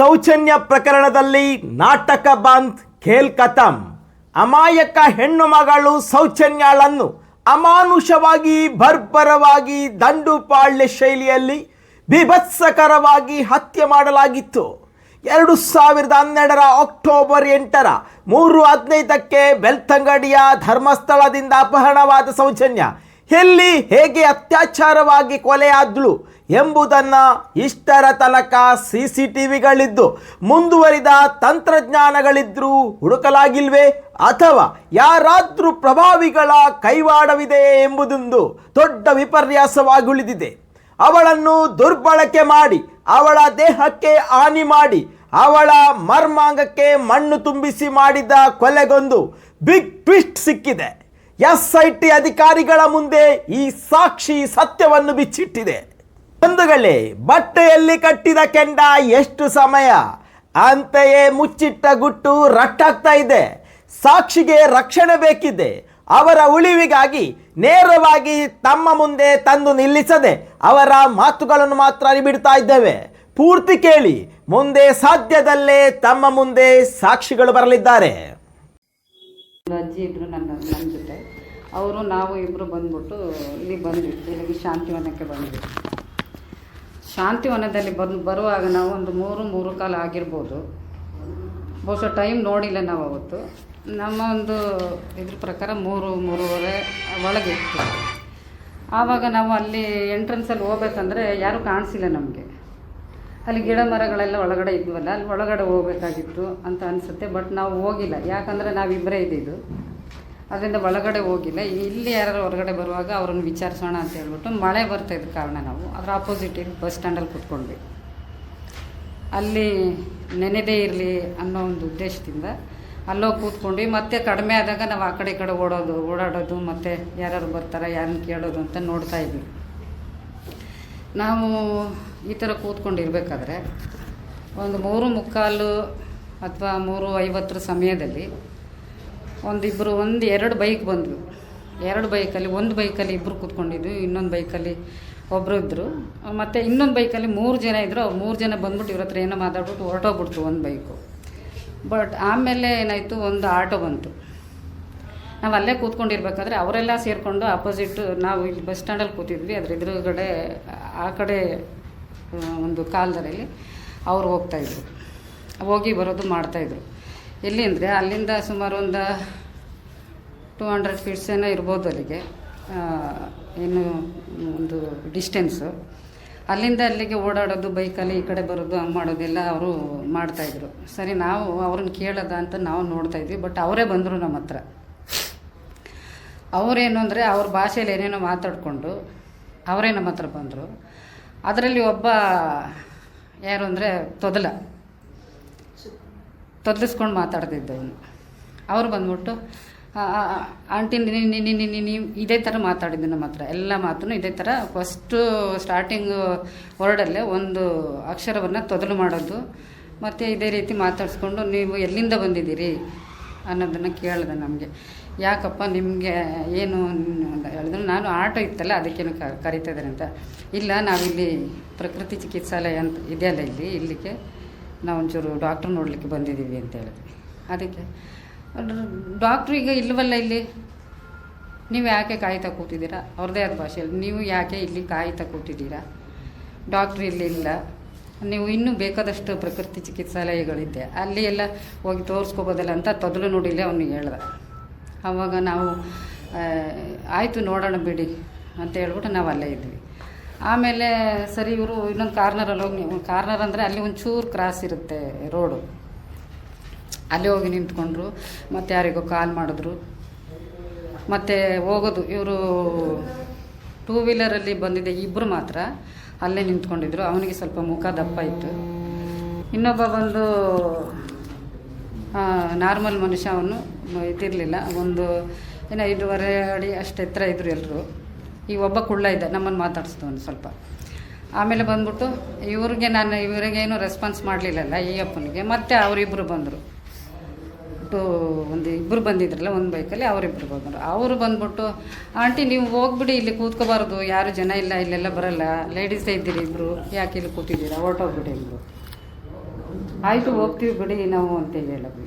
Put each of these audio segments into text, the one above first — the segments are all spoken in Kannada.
ಸೌಜನ್ಯ ಪ್ರಕರಣದಲ್ಲಿ ನಾಟಕ ಬಂದ್ ಖೇಲ್ ಕತಂ. ಅಮಾಯಕ ಹೆಣ್ಣು ಮಗಳು ಸೌಜನ್ಯಾಳನ್ನು ಅಮಾನುಷವಾಗಿ, ಬರ್ಬರವಾಗಿ, ದಂಡುಪಾಳ್ಯ ಶೈಲಿಯಲ್ಲಿ ಬಿಭತ್ಸಕರವಾಗಿ ಹತ್ಯೆ ಮಾಡಲಾಗಿತ್ತು. ಎರಡು ಸಾವಿರದ ಹನ್ನೆರಡರ ಅಕ್ಟೋಬರ್ ಎಂಟರ ಮೂರು ಹದಿನೈದಕ್ಕೆ ಬೆಳ್ತಂಗಡಿಯ ಧರ್ಮಸ್ಥಳದಿಂದ ಅಪಹರಣವಾದ ಸೌಜನ್ಯ ಎಲ್ಲಿ ಹೇಗೆ ಅತ್ಯಾಚಾರವಾಗಿ ಕೊಲೆಯಾದ್ಳು? ಎಂಬುದನ್ನ ಇಷ್ಟರ ತನಕ ಸಿ ಸಿ ಟಿ ವಿಗಳಿದ್ದು ಮುಂದುವರಿದ ತಂತ್ರಜ್ಞಾನಗಳಿದ್ರೂ ಹುಡುಕಲಾಗಿಲ್ವೇ? ಅಥವಾ ಯಾರಾದರೂ ಪ್ರಭಾವಿಗಳ ಕೈವಾಡವಿದೆ ಎಂಬುದೊಂದು ದೊಡ್ಡ ವಿಪರ್ಯಾಸವಾಗಿ ಉಳಿದಿದೆ ಅವಳನ್ನು ದುರ್ಬಳಕೆ ಮಾಡಿ, ಅವಳ ದೇಹಕ್ಕೆ ಹಾನಿ ಮಾಡಿ, ಅವಳ ಮರ್ಮಾಂಗಕ್ಕೆ ಮಣ್ಣು ತುಂಬಿಸಿ ಮಾಡಿದ ಕೊಲೆಗೊಂದು ಬಿಗ್ ಟ್ವಿಸ್ಟ್ ಸಿಕ್ಕಿದೆ. ಎಸ್ ಐ ಟಿ ಅಧಿಕಾರಿಗಳ ಮುಂದೆ ಈ ಸಾಕ್ಷಿ ಸತ್ಯವನ್ನು ಬಿಚ್ಚಿಟ್ಟಿದೆ. ಬಂಧುಗಳೇ, ಬಟ್ಟೆಯಲ್ಲಿ ಕಟ್ಟಿದ ಕೆಂಡ ಎಷ್ಟು ಸಮಯ? ಅಂತೆಯೇ ಮುಚ್ಚಿಟ್ಟ ಗುಟ್ಟು ರಟ್ಟಾಗ್ತಾ ಇದೆ. ಸಾಕ್ಷಿಗೆ ರಕ್ಷಣೆ ಬೇಕಿದೆ. ಅವರ ಉಳಿವಿಗಾಗಿ ನೇರವಾಗಿ ತಮ್ಮ ಮುಂದೆ ತಂದು ನಿಲ್ಲಿಸದೆ ಅವರ ಮಾತುಗಳನ್ನು ಮಾತ್ರ ಬಿಡ್ತಾ ಇದ್ದೇವೆ. ಪೂರ್ತಿ ಕೇಳಿ, ಮುಂದೆ ಸಾಧ್ಯದಲ್ಲೇ ತಮ್ಮ ಮುಂದೆ ಸಾಕ್ಷಿಗಳು ಬರಲಿದ್ದಾರೆ. ಅಜ್ಜಿ ಇಬ್ರು ನನ್ನ ನನ್ನ ಜೊತೆ. ಅವರು, ನಾವು ಇಬ್ಬರು ಬಂದ್ಬಿಟ್ಟು ಇಲ್ಲಿ ಬಂದ್ವಿ. ಇಲ್ಲಿಗೆ ಶಾಂತಿವನಕ್ಕೆ ಬಂದ್ವಿ. ಶಾಂತಿವನದಲ್ಲಿ ಬಂದು ಬರುವಾಗ ನಾವು ಒಂದು ಮೂರು ಮೂರು ಕಾಲ ಆಗಿರ್ಬೋದು. ಬಹುಶಃ ಟೈಮ್ ನೋಡಿಲ್ಲ ನಾವು ಅವತ್ತು. ನಮ್ಮ ಒಂದು ಇದ್ರ ಪ್ರಕಾರ ಮೂರು ಮೂರುವರೆ ಒಳಗಿತ್ತು ಆವಾಗ ನಾವು ಅಲ್ಲಿ ಎಂಟ್ರೆನ್ಸಲ್ಲಿ ಹೋಗ್ಬೇಕಂದ್ರೆ ಯಾರೂ ಕಾಣಿಸಿಲ್ಲ ನಮಗೆ. ಅಲ್ಲಿ ಗಿಡ ಮರಗಳೆಲ್ಲ ಒಳಗಡೆ ಇದ್ವಲ್ಲ, ಅಲ್ಲಿ ಒಳಗಡೆ ಹೋಗ್ಬೇಕಾಗಿತ್ತು ಅಂತ ಅನಿಸುತ್ತೆ ಬಟ್ ನಾವು ಹೋಗಿಲ್ಲ. ಯಾಕಂದರೆ ನಾವಿಬ್ಬರೇ ಇದ್ದಿದ್ದು. ಅದರಿಂದ ಒಳಗಡೆ ಹೋಗಿಲ್ಲ. ಇಲ್ಲಿ ಯಾರು ಹೊರಗಡೆ ಬರುವಾಗ ಅವ್ರನ್ನ ವಿಚಾರಿಸೋಣ ಅಂತ ಹೇಳ್ಬಿಟ್ಟು ಮಳೆ ಬರ್ತಾ ಇದ್ದ ಕಾರಣ ನಾವು ಅದರ ಆಪೋಸಿಟ್ ಬಸ್ ಸ್ಟ್ಯಾಂಡಲ್ಲಿ ಕೂತ್ಕೊಂಡ್ವಿ. ಅಲ್ಲಿ ನೆನೆದೇ ಇರಲಿ ಅನ್ನೋ ಒಂದು ಉದ್ದೇಶದಿಂದ ಅಲ್ಲೋಗಿ ಕೂತ್ಕೊಂಡ್ವಿ. ಮತ್ತೆ ಕಡಿಮೆ ಆದಾಗ ನಾವು ಆ ಕಡೆ ಈ ಕಡೆ ಓಡೋದು, ಓಡಾಡೋದು, ಮತ್ತು ಯಾರ್ಯಾರು ಬರ್ತಾರೆ, ಯಾರನ್ನ ಕೇಳೋದು ಅಂತ ನೋಡ್ತಾ ಇದ್ವಿ. ನಾವು ಈ ಥರ ಕೂತ್ಕೊಂಡಿರ್ಬೇಕಾದ್ರೆ ಒಂದು ಮೂರು ಮುಕ್ಕಾಲು ಅಥವಾ ಮೂರು ಐವತ್ತರ ಸಮಯದಲ್ಲಿ ಒಂದಿಬ್ಬರು ಒಂದು ಎರಡು ಬೈಕ್ ಬಂದ್ವಿ. ಎರಡು ಬೈಕಲ್ಲಿ, ಒಂದು ಬೈಕಲ್ಲಿ ಇಬ್ಬರು ಕೂತ್ಕೊಂಡಿದ್ವಿ, ಇನ್ನೊಂದು ಬೈಕಲ್ಲಿ ಒಬ್ಬರು ಇದ್ದರು ಮತ್ತು ಇನ್ನೊಂದು ಬೈಕಲ್ಲಿ ಮೂರು ಜನ ಇದ್ದರು ಅವ್ರು ಮೂರು ಜನ ಬಂದ್ಬಿಟ್ಟು ಇವ್ರ ಹತ್ರ ಏನೋ ಮಾತಾಡ್ಬಿಟ್ಟು ಹೊರಟೋಗ್ಬಿಡ್ತು ಒಂದು ಬೈಕು. ಬಟ್ ಆಮೇಲೆ ಏನಾಯಿತು, ಒಂದು ಆಟೋ ಬಂತು. ನಾವು ಅಲ್ಲೇ ಕೂತ್ಕೊಂಡಿರ್ಬೇಕಾದ್ರೆ ಅವರೆಲ್ಲ ಸೇರಿಕೊಂಡು ಆಪೋಸಿಟ್ ನಾವು ಇಲ್ಲಿ ಬಸ್ ಸ್ಟ್ಯಾಂಡಲ್ಲಿ ಕೂತಿದ್ವಿ. ಅದ್ರ ಎದುರುಗಡೆ, ಆ ಕಡೆ ಒಂದು ಕಾಲದಲ್ಲಿ ಅವ್ರು ಹೋಗ್ತಾಯಿದ್ರು ಹೋಗಿ ಬರೋದು ಮಾಡ್ತಾಯಿದ್ರು ಎಲ್ಲಿ ಅಂದರೆ ಅಲ್ಲಿಂದ ಸುಮಾರು ಒಂದು ಟೂ ಹಂಡ್ರೆಡ್ ಫೀಟ್ಸ್ ಏನೋ ಇರ್ಬೋದು ಅಲ್ಲಿಗೆ. ಏನು, ಒಂದು ಡಿಸ್ಟೆನ್ಸು ಅಲ್ಲಿಂದ ಅಲ್ಲಿಗೆ ಓಡಾಡೋದು ಬೈಕಲ್ಲಿ ಈ ಕಡೆ ಬರೋದು, ಹಂಗೆ ಮಾಡೋದೆಲ್ಲ ಅವರು ಮಾಡ್ತಾಯಿದ್ರು ಸರಿ, ನಾವು ಅವ್ರನ್ನ ಕೇಳೋದ ಅಂತ ನಾವು ನೋಡ್ತಾಯಿದ್ವಿ ಬಟ್ ಅವರೇ ಬಂದರು ನಮ್ಮ ಹತ್ರ. ಅವರೇನು ಅಂದರೆ ಅವ್ರ ಭಾಷೆಯಲ್ಲಿ ಏನೇನೋ ಮಾತಾಡಿಕೊಂಡು ಅವರೇ ನಮ್ಮ ಹತ್ರ ಬಂದರು. ಅದರಲ್ಲಿ ಒಬ್ಬ ಯಾರು ಅಂದರೆ ತೊದಲ. ತೊದಲಿಸ್ಕೊಂಡು ಮಾತಾಡ್ತಿದ್ದವನು ಅವ್ರು ಬಂದ್ಬಿಟ್ಟು ಆಂಟಿ ನೀವು ಇದೇ ಥರ ಮಾತಾಡಿದ್ದು ನಮ್ಮ ಹತ್ರ. ಎಲ್ಲ ಮಾತನ್ನು ಇದೇ ಥರ ಫಸ್ಟು ಸ್ಟಾರ್ಟಿಂಗ್ ವರ್ಡಲ್ಲೇ ಒಂದು ಅಕ್ಷರವನ್ನು ತೊದಲು ಮಾಡೋದು. ಮತ್ತು ಇದೇ ರೀತಿ ಮಾತಾಡಿಸ್ಕೊಂಡು, ನೀವು ಎಲ್ಲಿಂದ ಬಂದಿದ್ದೀರಿ? ಅನ್ನೋದನ್ನು ಕೇಳಿದೆ ನಮಗೆ. ಯಾಕಪ್ಪ, ನಿಮಗೆ ಏನು ಹೇಳಿದ್ರು. ನಾನು ಆಟೋ ಇತ್ತಲ್ಲ, ಅದಕ್ಕೇನು ಕರಿತಾ ಇದ್ದಾರೆ ಅಂತ. ಇಲ್ಲ, ನಾವಿಲ್ಲಿ ಪ್ರಕೃತಿ ಚಿಕಿತ್ಸಾಲಯ ಅಂತ ಇದೆಯಲ್ಲ ಇಲ್ಲಿ, ಇಲ್ಲಿಗೆ. ನಾವು ಒಂಚೂರು ಡಾಕ್ಟ್ರ್ ನೋಡಲಿಕ್ಕೆ ಬಂದಿದ್ದೀವಿ ಅಂತ ಹೇಳಿದ್ವಿ ಅದಕ್ಕೆ, ಡಾಕ್ಟ್ರು ಈಗ ಇಲ್ಲವಲ್ಲ ಇಲ್ಲಿ? ನೀವು ಯಾಕೆ ಕಾಯ್ತಾ ಕೂತಿದ್ದೀರಾ? ಅವ್ರದ್ದೇ ಆದ ಭಾಷೆಯಲ್ಲಿ, ನೀವು ಯಾಕೆ ಇಲ್ಲಿ ಕಾಯ್ತಾ ಕೂತಿದ್ದೀರಾ? ಡಾಕ್ಟ್ರ್ ಇಲ್ಲಿ ಇಲ್ಲ ನೀವು ಇನ್ನೂ ಬೇಕಾದಷ್ಟು ಪ್ರಕೃತಿ ಚಿಕಿತ್ಸಾಲಯಗಳಿದೆ. ಅಲ್ಲಿ ಎಲ್ಲ ಹೋಗಿ ತೋರಿಸ್ಕೋಬೋದಲ್ಲ ಅಂತ ತೊದಲು ನೋಡಿಲ್ಲೇ ಅವನಿಗೆ ಹೇಳ್ದೆ. ಆವಾಗ ನಾವು ಆಯಿತು ನೋಡೋಣ ಬಿಡಿ ಅಂತ ಹೇಳ್ಬಿಟ್ಟು ನಾವು ಅಲ್ಲೇ ಇದ್ವಿ. ಆಮೇಲೆ ಸರಿ ಇವರು ಇನ್ನೊಂದು ಕಾರ್ನರಲ್ಲಿ ಹೋಗಿ ನೀವು, ಕಾರ್ನರ್ ಅಂದರೆ ಅಲ್ಲಿ ಒಂಚೂರು ಕ್ರಾಸ್ ಇರುತ್ತೆ ರೋಡು ಅಲ್ಲಿ ಹೋಗಿ ನಿಂತ್ಕೊಂಡ್ರು, ಮತ್ತು ಯಾರಿಗೋ ಕಾಲ್ ಮಾಡಿದ್ರು. ಮತ್ತು ಹೋಗೋದು, ಇವರು ಟೂ ವೀಲರಲ್ಲಿ ಬಂದಿದ್ದೆ ಇಬ್ಬರು ಮಾತ್ರ ಅಲ್ಲೇ ನಿಂತ್ಕೊಂಡಿದ್ರು. ಅವನಿಗೆ ಸ್ವಲ್ಪ ಮುಖ ದಪ್ಪ ಇತ್ತು. ಇನ್ನೊಬ್ಬ ಬಂದು ನಾರ್ಮಲ್ ಮನುಷ್ಯ ಅವನು, ಇದಿರಲಿಲ್ಲ. ಒಂದು ಏನು ಐದೂವರೆ ಅಡಿ ಅಷ್ಟು ಎತ್ತರ ಇದ್ರು ಎಲ್ಲರೂ ಈ ಒಬ್ಬ ಕುಳ್ಳ ಇದ್ದ ನಮ್ಮನ್ನು ಒಂದು ಸ್ವಲ್ಪ. ಆಮೇಲೆ ಬಂದ್ಬಿಟ್ಟು, ಇವ್ರಿಗೆ ನಾನು ಇವರಿಗೇನು ರೆಸ್ಪಾನ್ಸ್ ಮಾಡಲಿಲ್ಲಲ್ಲ ಈ ಅಪ್ಪನಿಗೆ, ಮತ್ತೆ ಅವರಿಬ್ಬರು ಬಂದರು. ಟು, ಒಂದು ಇಬ್ಬರು ಬಂದಿದ್ರಲ್ಲ ಒಂದು ಬೈಕಲ್ಲಿ ಅವರಿಬ್ಬರು ಬಂದರು. ಅವರು ಬಂದ್ಬಿಟ್ಟು, ಆಂಟಿ, ನೀವು ಹೋಗ್ಬಿಡಿ, ಇಲ್ಲಿ ಕೂತ್ಕೋಬಾರ್ದು, ಯಾರು ಜನ ಇಲ್ಲ, ಇಲ್ಲೆಲ್ಲ ಬರಲ್ಲ. ಲೇಡೀಸೇ ಇದ್ದೀರಿ ಇಬ್ಬರು ಯಾಕೆ ಇಲ್ಲಿ ಕೂತಿದ್ದೀರಾ? ಹೊರಟೋಗ್ಬಿಡಿ ಇಬ್ಬರು ಆಯಿತು, ಹೋಗ್ತೀವಿ ಬಿಡಿ ನಾವು ಅಂತ ಹೇಳಿದ್ವಿ.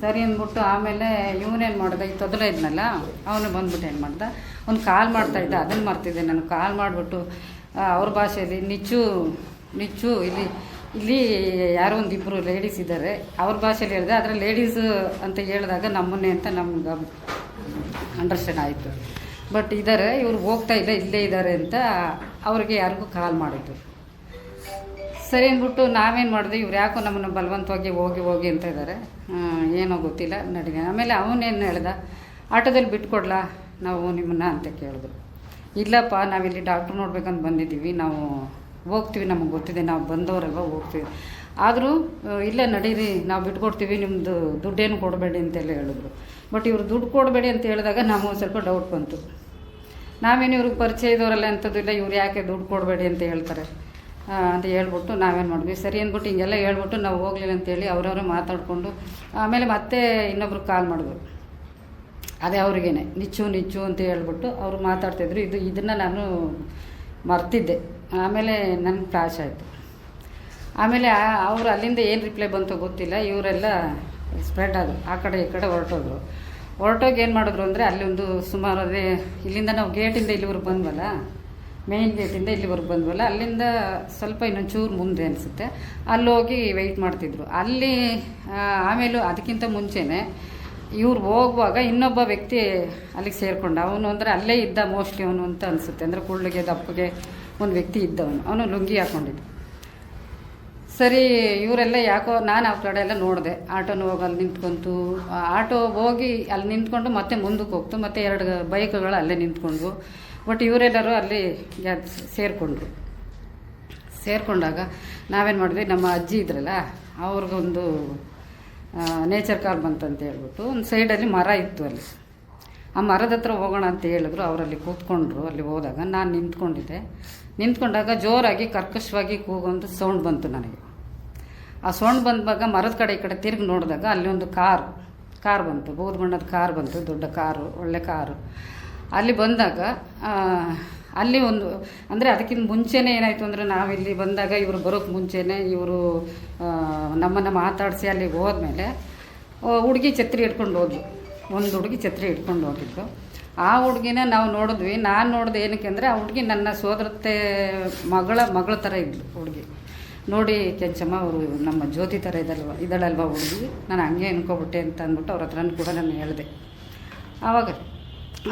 ಸರಿ ಅಂದ್ಬಿಟ್ಟು ಆಮೇಲೆ ಇವನೇನು ಮಾಡ್ದೆ? ಈ ತೊದಲ ಇದ್ನಲ್ಲ, ಅವನು ಬಂದ್ಬಿಟ್ಟು ಏನು ಮಾಡ್ದ? ಒಂದು ಕಾಲ್ ಮಾಡ್ತಾ ಇದ್ದ ಅದನ್ನು ಮರ್ತಿದ್ದೆ ನಾನು. ಕಾಲ್ ಮಾಡಿಬಿಟ್ಟು ಅವ್ರ ಭಾಷೆಯಲ್ಲಿ ನಿಚ್ಚು ನಿಚ್ಚು, ಇಲ್ಲಿ ಇಲ್ಲಿ ಯಾರೋ ಒಂದಿಬ್ಬರು ಲೇಡೀಸ್ ಇದ್ದಾರೆ ಅವ್ರ ಭಾಷೆಯಲ್ಲಿ ಹೇಳಿದೆ, ಆದರೆ ಲೇಡೀಸ್ ಅಂತ ಹೇಳಿದಾಗ ನಮ್ಮನ್ನೇ ಅಂತ ನಮ್ಗೆ ಅಂಡರ್ಸ್ಟ್ಯಾಂಡ್ ಆಯಿತು. ಬಟ್ ಇದ್ದಾರೆ ಇವ್ರು ಹೋಗ್ತಾ ಇಲ್ಲ, ಇಲ್ಲೇ ಇದ್ದಾರೆ ಅಂತ ಅವ್ರಿಗೆ ಯಾರಿಗೂ ಕಾಲ್ ಮಾಡಿದ್ರು. ಸರಿ ಅಂದ್ಬಿಟ್ಟು ನಾವೇನು ಮಾಡಿದ್ವಿ ಇವ್ರು ಯಾಕೋ ನಮ್ಮನ್ನು ಬಲವಂತವಾಗಿ ಹೋಗಿ ಹೋಗಿ ಅಂತ ಇದ್ದಾರೆ ಏನೋ ಗೊತ್ತಿಲ್ಲ ನಡಿಗೆ. ಆಮೇಲೆ ಅವನೇನು ಹೇಳ್ದ, ಆಟೋದಲ್ಲಿ ಬಿಟ್ಕೊಡ್ಲಾ, ನಾವು ನಿಮ್ಮನ್ನ ಅಂತ ಕೇಳಿದ್ರು. ಇಲ್ಲಪ್ಪ, ನಾವಿಲ್ಲಿ ಡಾಕ್ಟ್ರ್ ನೋಡ್ಬೇಕಂತ ಬಂದಿದ್ದೀವಿ, ನಾವು ಹೋಗ್ತೀವಿ ನಮಗೆ ಗೊತ್ತಿದೆ, ನಾವು ಬಂದವರಲ್ವ ಹೋಗ್ತೀವಿ. ಆದರೂ ಇಲ್ಲ ನಡೀರಿ, ನಾವು ಬಿಟ್ಕೊಡ್ತೀವಿ ನಿಮ್ಮದು ದುಡ್ಡೇನು ಕೊಡಬೇಡಿ ಅಂತೆಲ್ಲ ಹೇಳಿದ್ರು. ಬಟ್ ಇವರು ದುಡ್ಡು ಕೊಡಬೇಡಿ ಅಂತ ಹೇಳಿದಾಗ ನಾವು ಒಂದು ಸ್ವಲ್ಪ ಡೌಟ್ ಬಂತು. ನಾವೇನು ಇವ್ರಿಗೆ ಪರಿಚಯ ಇದ್ದವರಲ್ಲ ಅಂಥದ್ದು ಇಲ್ಲ, ಇವ್ರು ಯಾಕೆ ದುಡ್ಡು ಕೊಡಬೇಡಿ ಅಂತ ಹೇಳ್ತಾರೆ. ಅಂತ ಹೇಳ್ಬಿಟ್ಟು ನಾವೇನು ಮಾಡಿದ್ವಿ. ಸರಿ ಅಂದ್ಬಿಟ್ಟು ಹಿಂಗೆಲ್ಲ ಹೇಳ್ಬಿಟ್ಟು ನಾವು ಹೋಗ್ಲಿಲ್ಲ ಅಂತೇಳಿ ಅವ್ರವ್ರೆ ಮಾತಾಡಿಕೊಂಡು ಆಮೇಲೆ ಮತ್ತೆ ಇನ್ನೊಬ್ರು ಕಾಲ್ ಮಾಡಿದ್ರು. ಅದೇ ಅವ್ರಿಗೇನೆ, ನಿಚ್ಚು ನಿಚ್ಚು ಅಂತ ಹೇಳ್ಬಿಟ್ಟು ಅವರು ಮಾತಾಡ್ತಿದ್ರು. ಇದು ಇದನ್ನು ನಾನು ಮರ್ತಿದ್ದೆ. ಆಮೇಲೆ ನನಗೆ ಫ್ಲಾಶ್ ಆಯಿತು. ಆಮೇಲೆ ಅವರು ಅಲ್ಲಿಂದ ಏನು ರಿಪ್ಲೈ ಬಂತೋ ಗೊತ್ತಿಲ್ಲ. ಇವರೆಲ್ಲ ಸ್ಪ್ರೆಡ್ ಆದರು. ಆ ಕಡೆ ಈ ಕಡೆ ಹೊರಟೋದ್ರು. ಹೊರಟೋಗಿ ಏನು ಮಾಡಿದ್ರು ಅಂದರೆ ಅಲ್ಲಿ ಒಂದು ಸುಮಾರು ಅದೇ ಇಲ್ಲಿಂದ ನಾವು ಗೇಟಿಂದ ಇಲ್ಲಿವರೆಗೆ ಬಂದ್ವಲ್ಲ ಮೇಯ್ನ್ ಗೇಟಿಂದ ಇಲ್ಲಿವರೆಗೆ ಬಂದ್ವಲ್ಲ, ಅಲ್ಲಿಂದ ಸ್ವಲ್ಪ ಇನ್ನೊಂಚೂರು ಮುಂದೆ ಅನಿಸುತ್ತೆ. ಅಲ್ಲಿ ಹೋಗಿ ವೆಯ್ಟ್ ಮಾಡ್ತಿದ್ರು. ಅಲ್ಲಿ ಆಮೇಲೆ ಅದಕ್ಕಿಂತ ಮುಂಚೆನೇ ಇವ್ರು ಹೋಗುವಾಗ ಇನ್ನೊಬ್ಬ ವ್ಯಕ್ತಿ ಅಲ್ಲಿಗೆ ಸೇರಿಕೊಂಡ. ಅವನು ಅಂದರೆ ಅಲ್ಲೇ ಇದ್ದ ಮೋಸ್ಟ್ಲಿ ಅವನು ಅಂತ ಅನಿಸುತ್ತೆ. ಅಂದರೆ ಕುಳ್ಳಿಗೆ ದಪ್ಪಗೆ ಒಂದು ವ್ಯಕ್ತಿ ಇದ್ದವನು. ಅವನು ಲುಂಗಿ ಹಾಕ್ಕೊಂಡಿದ್ದ ಸರಿ, ಇವರೆಲ್ಲ ಯಾಕೋ, ನಾನು ಆ ಕಡೆ ಎಲ್ಲ ನೋಡಿದೆ. ಆಟೋನ ಹೋಗಿ ಅಲ್ಲಿ ನಿಂತ್ಕೊಂತು. ಆಟೋ ಹೋಗಿ ಅಲ್ಲಿ ನಿಂತ್ಕೊಂಡು ಮತ್ತೆ ಮುಂದಕ್ಕೆ ಹೋಗ್ತು. ಮತ್ತೆ ಎರಡು ಬೈಕ್ಗಳು ಅಲ್ಲೇ ನಿಂತ್ಕೊಂಡ್ವು. ಬಟ್ ಇವರೆಲ್ಲರೂ ಅಲ್ಲಿ ಸೇರಿಕೊಂಡ್ರು. ಸೇರಿಕೊಂಡಾಗ ನಾವೇನು ಮಾಡಿದ್ವಿ, ನಮ್ಮ ಅಜ್ಜಿ ಇದ್ರಲ್ಲ, ಅವ್ರಿಗೊಂದು ನೇಚರ್ ಕಾರ್ ಬಂತಂತ ಹೇಳ್ಬಿಟ್ಟು ಒಂದು ಸೈಡಲ್ಲಿ ಮರ ಇತ್ತು ಅಲ್ಲಿ. ಆ ಮರದ ಹತ್ರ ಹೋಗೋಣ ಅಂತ ಹೇಳಿದ್ರು, ಅವರಲ್ಲಿ ಕೂತ್ಕೊಂಡ್ರು, ಅಲ್ಲಿ ಹೋದಾಗ ನಾನು ನಿಂತ್ಕೊಂಡಿದ್ದೆ. ನಿಂತ್ಕೊಂಡಾಗ ಜೋರಾಗಿ ಕರ್ಕಶವಾಗಿ ಕೂಗೊಂದು ಸೌಂಡ್ ಬಂತು ನನಗೆ. ಆ ಸೌಂಡ್ ಬಂದಾಗ ಮರದ ಕಡೆ ಈ ಕಡೆ ತಿರುಗಿ ನೋಡಿದಾಗ ಅಲ್ಲಿ ಒಂದು ಕಾರ್ ಕಾರ್ ಬಂತು, ಬೂದು ಬಣ್ಣದ ಕಾರ್ ಬಂತು, ದೊಡ್ಡ ಕಾರು, ಒಳ್ಳೆ ಕಾರು. ಅಲ್ಲಿ ಬಂದಾಗ ಅಲ್ಲಿ ಒಂದು, ಅಂದರೆ ಅದಕ್ಕಿಂತ ಮುಂಚೆನೇ ಏನಾಯಿತು ಅಂದರೆ ನಾವಿಲ್ಲಿ ಬಂದಾಗ ಇವರು ಬರೋಕ್ಕೆ ಮುಂಚೆನೇ ಇವರು ನಮ್ಮನ್ನು ಮಾತಾಡಿಸಿ ಅಲ್ಲಿಗೆ ಹೋದ್ಮೇಲೆ ಹುಡುಗಿ ಛತ್ರಿ ಇಟ್ಕೊಂಡು ಹೋದ್ವಿ ಒಂದು ಹುಡುಗಿ ಛತ್ರಿ ಇಟ್ಕೊಂಡು ಹೋಗಿದ್ದು ಆ ಹುಡುಗಿನ ನಾವು ನೋಡಿದ್ವಿ. ನಾನು ನೋಡಿದೆ ಏನಕ್ಕೆ ಅಂದರೆ ಆ ಹುಡುಗಿ ನನ್ನ ಸೋದರತ್ತೆ ಮಗಳ ಮಗಳ ಥರ ಇದ್ಲು ಹುಡುಗಿ. ನೋಡಿ, ಕೆಂಚಮ್ಮ ಅವರು ನಮ್ಮ ಜ್ಯೋತಿ ಥರ ಇದಲ್ವ ಇದಳಲ್ವ ಹುಡುಗಿ? ನಾನು ಹಂಗೆ ಅನ್ಕೊಬಿಟ್ಟೆ ಅಂತ ಅಂದ್ಬಿಟ್ಟು ಅವ್ರ ಹತ್ರನೂ ಕೂಡ ನಾನು ಹೇಳಿದೆ. ಆವಾಗ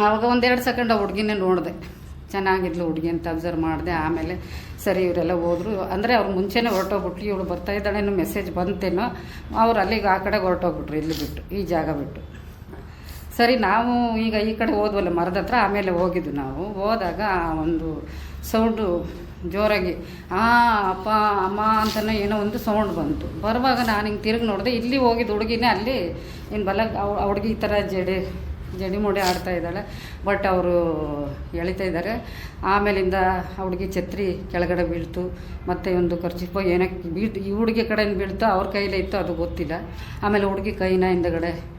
ಆವಾಗ ಒಂದೆರಡು ಸೆಕೆಂಡ್ ಆ ಹುಡುಗಿನೇ ನೋಡಿದೆ. ಚೆನ್ನಾಗಿದ್ಲು ಹುಡುಗಿ ಅಂತ ಅಬ್ಸರ್ವ್ ಮಾಡಿದೆ. ಆಮೇಲೆ ಸರಿ ಇವರೆಲ್ಲ ಹೋದ್ರು. ಅಂದರೆ ಅವ್ರು ಮುಂಚೆನೇ ಹೊರಟೋಗ್ಬಿಟ್ಟು ಇವಳು ಬರ್ತಾ ಇದ್ದಾಳೇನೋ ಮೆಸೇಜ್ ಬಂತೇನೋ. ಅವ್ರು ಅಲ್ಲಿಗೆ ಆ ಕಡೆ ಹೊರಟೋಗ್ಬಿಟ್ರು, ಇಲ್ಲಿ ಬಿಟ್ಟು, ಈ ಜಾಗ ಬಿಟ್ಟು. ಸರಿ, ನಾವು ಈಗ ಈ ಕಡೆ ಹೋದ್ವಲ್ಲ ಮರದ ಹತ್ರ, ಆಮೇಲೆ ಹೋಗಿದ್ದು ನಾವು. ಹೋದಾಗ ಒಂದು ಸೌಂಡು ಜೋರಾಗಿ, ಆ, ಅಪ್ಪ, ಅಮ್ಮ ಅಂತಲೇ ಏನೋ ಒಂದು ಸೌಂಡ್ ಬಂತು. ಬರುವಾಗ ನಾನು ಹಿಂಗೆ ತಿರುಗಿ ನೋಡಿದೆ, ಇಲ್ಲಿ ಹೋಗಿದ್ದು ಹುಡುಗಿನೇ ಅಲ್ಲಿ ಇನ್ನು ಬಲ ಹುಡುಗಿ ಈ ಥರ ಜಡೆ ಜಡಿ ಮುಡಿ ಆಡ್ತಾ ಇದ್ದಾಳೆ. ಬಟ್ ಅವರು ಎಳಿತಾ ಇದ್ದಾರೆ. ಆಮೇಲಿಂದ ಆ ಹುಡುಗಿ ಛತ್ರಿ ಕೆಳಗಡೆ ಬೀಳ್ತು. ಮತ್ತು ಒಂದು ಖರ್ಚಿಪೋ ಏನಕ್ಕೆ ಬೀಳ್ತು. ಈ ಹುಡುಗಿ ಕಡೆಯಿಂದ ಬೀಳ್ತು ಅವ್ರ ಕೈಲೇ ಇತ್ತು ಅದು ಗೊತ್ತಿಲ್ಲ. ಆಮೇಲೆ ಹುಡುಗಿ ಕೈನ ಹಿಂದಗಡೆ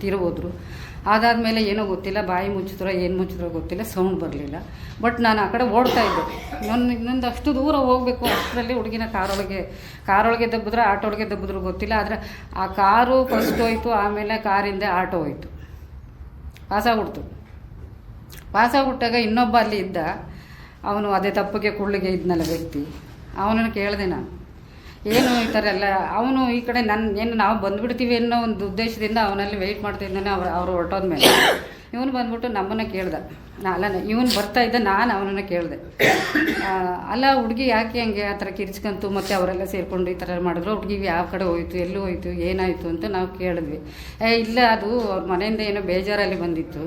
ತಿರುಗೋದ್ರು. ಅದಾದಮೇಲೆ ಏನೋ ಗೊತ್ತಿಲ್ಲ. ಬಾಯಿ ಮುಚ್ಚಿದ್ರೋ, ಏನು ಮುಚ್ಚಿದ್ರೋ ಗೊತ್ತಿಲ್ಲ. ಸೌಂಡ್ ಬರಲಿಲ್ಲ. ಬಟ್ ನಾನು ಆ ಕಡೆ ಓಡ್ತಾ ಇದ್ದೆ. ನನ್ನ ಇನ್ನೊಂದು ಅಷ್ಟು ದೂರ ಹೋಗಬೇಕು. ಅಷ್ಟರಲ್ಲಿ ಹುಡುಗಿನ ಕಾರೊಳಗೆ ಕಾರೊಳಗೆ ದಬ್ಬಿದ್ರೆ, ಆಟೋ ಒಳಗೆ ದಬ್ಬಿದ್ರು ಗೊತ್ತಿಲ್ಲ. ಆದರೆ ಆ ಕಾರು ಫಸ್ಟ್ ಹೋಯ್ತು. ಆಮೇಲೆ ಕಾರಿಂದ ಆಟೋ ಹೋಯ್ತು. ಪಾಸಾಗ್ಬಿಡ್ತು. ಪಾಸಾಗ್ಬಿಟ್ಟಾಗ ಇನ್ನೊಬ್ಬ ಅಲ್ಲಿ ಇದ್ದ, ಅವನು ಅದೇ ತಪ್ಪಿಗೆ ಕುಳ್ಳಿಗೆ ಇದ್ನಲ್ಲ ವ್ಯಕ್ತಿ. ಅವನನ್ನು ಕೇಳಿದೆ ನಾನು. ಏನು ಈ ಥರ ಎಲ್ಲ, ಅವನು ಈ ಕಡೆ ನನ್ನ ಏನು ನಾವು ಬಂದುಬಿಡ್ತೀವಿ ಅನ್ನೋ ಒಂದು ಉದ್ದೇಶದಿಂದ ಅವನಲ್ಲಿ ವೆಯ್ಟ್ ಮಾಡ್ತಿದ್ದಾನೆ ಅವ್ರು ಅವ್ರು ಹೊರಟೋದ್ಮೇಲೆ. ಇವನು ಬಂದ್ಬಿಟ್ಟು ನಮ್ಮನ್ನು ಕೇಳ್ದ. ಅಲ್ಲ ಇವನು ಬರ್ತಾ ಇದ್ದ, ನಾನು ಅವನನ್ನು ಕೇಳಿದೆ. ಅಲ್ಲ, ಹುಡುಗಿ ಯಾಕೆ ಹಂಗೆ ಆ ಥರ ಕಿರ್ಚ್ಕಂತು ಮತ್ತು ಅವರೆಲ್ಲ ಸೇರಿಕೊಂಡು ಈ ಥರ ಮಾಡಿದ್ರು? ಹುಡುಗಿ ಯಾವ ಕಡೆ ಹೋಯ್ತು, ಎಲ್ಲೂ ಹೋಯ್ತು, ಏನಾಯಿತು ಅಂತ ನಾವು ಕೇಳಿದ್ವಿ. ಏ, ಇಲ್ಲ, ಅದು ಅವ್ರ ಮನೆಯಿಂದ ಏನೋ ಬೇಜಾರಲ್ಲಿ ಬಂದಿತ್ತು.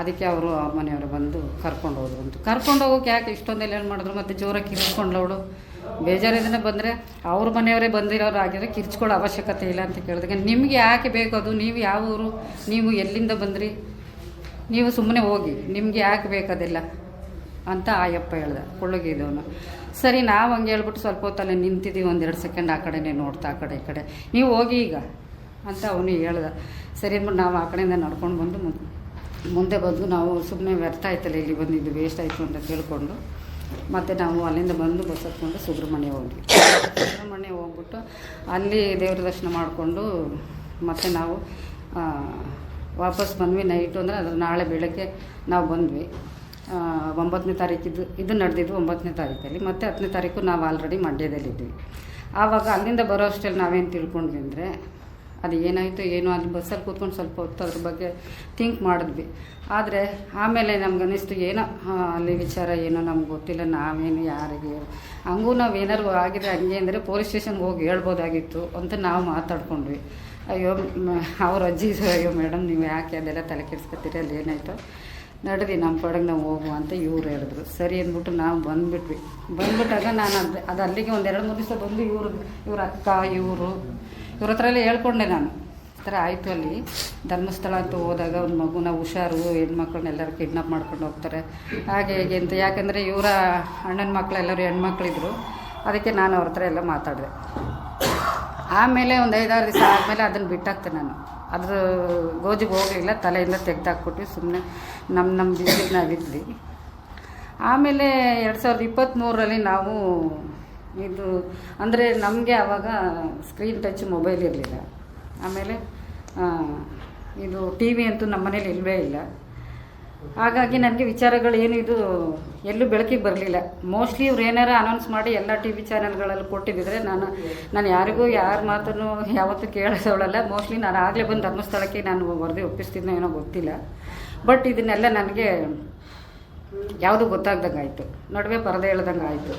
ಅದಕ್ಕೆ ಅವರು ಅವ್ರ ಮನೆಯವರು ಬಂದು ಕರ್ಕೊಂಡು ಹೋದ್ರು ಅಂತ. ಕರ್ಕೊಂಡು ಹೋಗೋಕೆ ಯಾಕೆ ಇಷ್ಟೊಂದೆಲ್ಲ ಏನು ಮಾಡಿದ್ರು? ಮತ್ತು ಜೋರಾಗಿ ಕಿರ್ಚ್ಕೊಂಡ್ಲು ಅವಳು ಬೇಜಾರಿಂದ ಬಂದರೆ ಅವ್ರ ಮನೆಯವರೇ ಬಂದಿರೋರು ಆಗಿದ್ರೆ ಕಿರ್ಚ್ಕೊಳ್ಳೋ ಅವಶ್ಯಕತೆ ಇಲ್ಲ ಅಂತ ಕೇಳಿದಾಗ ನಿಮಗೆ ಯಾಕೆ ಬೇಕು ಅದು? ನೀವು ಯಾವ ಊರು? ನೀವು ಎಲ್ಲಿಂದ ಬಂದ್ರಿ? ನೀವು ಸುಮ್ಮನೆ ಹೋಗಿ, ನಿಮಗೆ ಯಾಕೆ ಬೇಕದಿಲ್ಲ ಅಂತ ಆಯಪ್ಪ ಹೇಳ್ದೆ ಕುಳ್ಳಗಿದವನು ಸರಿ, ನಾವು ಹಂಗೆ ಹೇಳ್ಬಿಟ್ಟು ಸ್ವಲ್ಪ ಹೊತ್ತಲ್ಲೇ ನಿಂತಿದ್ದೀವಿ ಒಂದೆರಡು ಸೆಕೆಂಡ್ ಆ ಕಡೆನೇ ನೋಡ್ತಾ ಆ ಕಡೆ ಈ ಕಡೆ. ನೀವು ಹೋಗಿ ಈಗ ಅಂತ ಅವನು ಹೇಳ್ದ. ಸರಿ ಅಂದ್ಬಿಟ್ಟು ನಾವು ಆ ಕಡೆಯಿಂದ ನಡ್ಕೊಂಡು ಬಂದು ಮುಂದೆ ಬಂದು ನಾವು ಸುಮ್ಮನೆ ವ್ಯರ್ಥ ಆಯ್ತಲ್ಲ, ಇಲ್ಲಿ ಬಂದಿದ್ದು ವೇಸ್ಟ್ ಆಯಿತು ಅಂತ ಕೇಳಿಕೊಂಡು ಮತ್ತು ನಾವು ಅಲ್ಲಿಂದ ಬಂದು ಬಸ್ ಹತ್ಕೊಂಡು ಸುಬ್ರಹ್ಮಣ್ಯ ಹೋಗಿ ಸುಬ್ರಹ್ಮಣ್ಯ ಹೋಗ್ಬಿಟ್ಟು ಅಲ್ಲಿ ದೇವ್ರ ದರ್ಶನ ಮಾಡಿಕೊಂಡು ಮತ್ತೆ ನಾವು ವಾಪಸ್ ಬಂದ್ವಿ ನೈಟು ಅಂದರೆ ಅದ್ರ ನಾಳೆ ಬೆಳಗ್ಗೆ ನಾವು ಬಂದ್ವಿ. ಒಂಬತ್ತನೇ ತಾರೀಕಿದ್ದು ಇದು ನಡೆದಿದ್ದು ಒಂಬತ್ತನೇ ತಾರೀಕಲ್ಲಿ. ಮತ್ತು ಹತ್ತನೇ ತಾರೀಕು ನಾವು ಆಲ್ರೆಡಿ ಮಂಡ್ಯದಲ್ಲಿದ್ವಿ. ಆವಾಗ ಅಲ್ಲಿಂದ ಬರೋ ಅಷ್ಟರಲ್ಲಿ ನಾವೇನು ತಿಳ್ಕೊಂಡ್ವಿ ಅಂದರೆ ಅದು ಏನಾಯಿತು, ಏನು, ಅಲ್ಲಿ ಬಸ್ಸಲ್ಲಿ ಕೂತ್ಕೊಂಡು ಸ್ವಲ್ಪ ಹೊತ್ತು ಅದ್ರ ಬಗ್ಗೆ ಥಿಂಕ್ ಮಾಡಿದ್ವಿ. ಆದರೆ ಆಮೇಲೆ ನಮ್ಗೆ ಅನ್ನಿಸ್ತು ಏನೋ ಅಲ್ಲಿ ವಿಚಾರ ಏನೋ ನಮ್ಗೆ ಗೊತ್ತಿಲ್ಲ, ನಾವೇನು ಯಾರಿಗೆ ಹಂಗೂ ನಾವು ಏನಾರು ಆಗಿದೆ ಹಂಗೆ ಅಂದರೆ ಪೊಲೀಸ್ ಸ್ಟೇಷನ್ಗೆ ಹೋಗಿ ಹೇಳ್ಬೋದಾಗಿತ್ತು ಅಂತ ನಾವು ಮಾತಾಡ್ಕೊಂಡ್ವಿ. ಅಯ್ಯೋ ಅವ್ರ ಅಜ್ಜಿ ಅಯ್ಯೋ ಮೇಡಮ್ ನೀವು ಯಾಕೆ ಅದೆಲ್ಲ ತಲೆ ಕೆಡ್ಸ್ಕೊತೀರಿ, ಅಲ್ಲಿ ಏನಾಯಿತು? ನಡೆದಿ ನಮ್ಮ ಪಡೆಗೆ ನಾವು ಹೋಗುವ ಅಂತ ಇವ್ರು ಹೇಳಿದ್ರು. ಸರಿ ಅಂದ್ಬಿಟ್ಟು ನಾವು ಬಂದುಬಿಟ್ವಿ. ಬಂದ್ಬಿಟ್ಟಾಗ ನಾನು ಅದು ಅದು ಅಲ್ಲಿಗೆ ಒಂದು ಎರಡು ಮೂರು ದಿವಸ ಬಂದು ಇವರು, ಇವ್ರ ಅಕ್ಕ, ಇವರು ಇವ್ರ ಹತ್ರ ಎಲ್ಲ ಹೇಳ್ಕೊಂಡೆ ನಾನು. ಈ ಥರ ಆಯಿತು ಅಲ್ಲಿ. ಧರ್ಮಸ್ಥಳ ಅಂತ ಹೋದಾಗ ಒಂದು ಮಗುನ ಹುಷಾರು ಹೆಣ್ಮಕ್ಳನ್ನೆಲ್ಲರೂ ಕಿಡ್ನಾಪ್ ಮಾಡ್ಕೊಂಡು ಹೋಗ್ತಾರೆ. ಹಾಗೆ ಹೇಗೆ ಅಂತ. ಯಾಕಂದರೆ ಇವರ ಅಣ್ಣನ ಮಕ್ಕಳೆಲ್ಲರೂ ಹೆಣ್ಮಕ್ಳಿದ್ರು. ಅದಕ್ಕೆ ನಾನು ಅವ್ರ ಹತ್ರ ಎಲ್ಲ ಮಾತಾಡಿದೆ. ಆಮೇಲೆ ಒಂದು ಐದಾರು ದಿವಸ ಆದಮೇಲೆ ಅದನ್ನು ಬಿಟ್ಟಾಕ್ತೆ ನಾನು. ಅದ್ರ ಗೋಜಿಗೆ ಹೋಗಲಿಲ್ಲ, ತಲೆಯಿಂದ ತೆಗ್ದಾಕ್ಬಿಟ್ಟು ಸುಮ್ಮನೆ ನಮ್ಮ ನಮ್ಮ ಬಿಸಿಲಿಗೆ ನಾವಿದ್ವಿ ಆಮೇಲೆ ಎರಡು ಸಾವಿರದ ಇಪ್ಪತ್ತ್ಮೂರರಲ್ಲಿ ನಾವು ಇದು ಅಂದರೆ ನಮಗೆ ಆವಾಗ ಸ್ಕ್ರೀನ್ ಟಚ್ ಮೊಬೈಲ್ ಇರಲಿಲ್ಲ. ಆಮೇಲೆ ಇದು ಟಿ ವಿ ಅಂತೂ ನಮ್ಮ ಮನೇಲಿ ಇಲ್ಲವೇ ಇಲ್ಲ. ಹಾಗಾಗಿ ನನಗೆ ವಿಚಾರಗಳು ಇದು ಎಲ್ಲೂ ಬೆಳಕಿಗೆ ಬರಲಿಲ್ಲ. ಮೋಸ್ಟ್ಲಿ ಇವ್ರು ಏನಾರ ಅನೌನ್ಸ್ ಮಾಡಿ ಎಲ್ಲ ಟಿ ವಿ ಚಾನೆಲ್ಗಳಲ್ಲಿ ಕೊಟ್ಟಿದ್ದಿದ್ರೆ ನಾನು ನಾನು ಯಾರಿಗೂ ಯಾರ ಮಾತನ್ನು ಯಾವತ್ತೂ ಕೇಳಿಸೋಳಲ್ಲ ಮೋಸ್ಟ್ಲಿ ನಾನು ಆಗಲೇ ಬಂದು ಧರ್ಮಸ್ಥಳಕ್ಕೆ ನಾನು ವರದಿ ಒಪ್ಪಿಸ್ತಿದ್ನೋ ಏನೋ ಗೊತ್ತಿಲ್ಲ. ಬಟ್ ಇದನ್ನೆಲ್ಲ ನನಗೆ ಯಾವುದು ಗೊತ್ತಾಗ್ದಂಗೆ ಆಯಿತು ನಡುವೆ ಪರದೆ ಹೇಳ್ದಂಗೆ ಆಯಿತು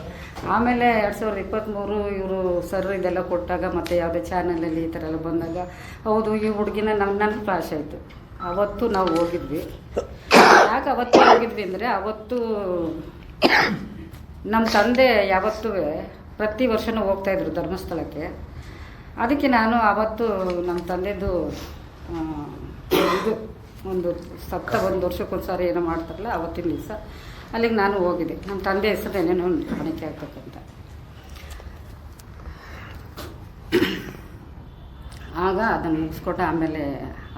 ಆಮೇಲೆ ಎರಡು ಸಾವಿರದ ಇಪ್ಪತ್ತ್ಮೂರು ಇವರು ಸರ್ ಇದೆಲ್ಲ ಕೊಟ್ಟಾಗ ಮತ್ತು ಯಾವುದೇ ಚಾನಲಲ್ಲಿ ಈ ಥರ ಎಲ್ಲ ಬಂದಾಗ, ಹೌದು, ಈ ಹುಡುಗಿನ ನಮ್ಮ ನನಗೆ ಫ್ಲಾಶ್ ಆಯಿತು. ಅವತ್ತು ನಾವು ಹೋಗಿದ್ವಿ. ಯಾಕೆ ಅವತ್ತು ಹೋಗಿದ್ವಿ ಅಂದರೆ ಅವತ್ತು ನಮ್ಮ ತಂದೆ ಯಾವತ್ತೂ ಪ್ರತಿ ವರ್ಷನೂ ಹೋಗ್ತಾಯಿದ್ರು ಧರ್ಮಸ್ಥಳಕ್ಕೆ. ಅದಕ್ಕೆ ನಾನು ಅವತ್ತು ನಮ್ಮ ತಂದೆದು ಇದು ಒಂದು ಸತ್ತ ಒಂದು ವರ್ಷಕ್ಕೊಂದು ಸಾರಿ ಏನೋ ಮಾಡ್ತಾರಲ್ಲ, ಅವತ್ತಿನ ದಿವಸ. ಅಲ್ಲಿಗೆ ನಾನು ಹೋಗಿದ್ದೆ. ನಮ್ಮ ತಂದೆ ಹೆಸರು ಏನೇನೋ ಕಾಣಿಕೆ ಆಗ್ತಕ್ಕಂಥ ಆಗ ಅದನ್ನು ಮುಗಿಸ್ಕೊಟ್ಟೆ ಆಮೇಲೆ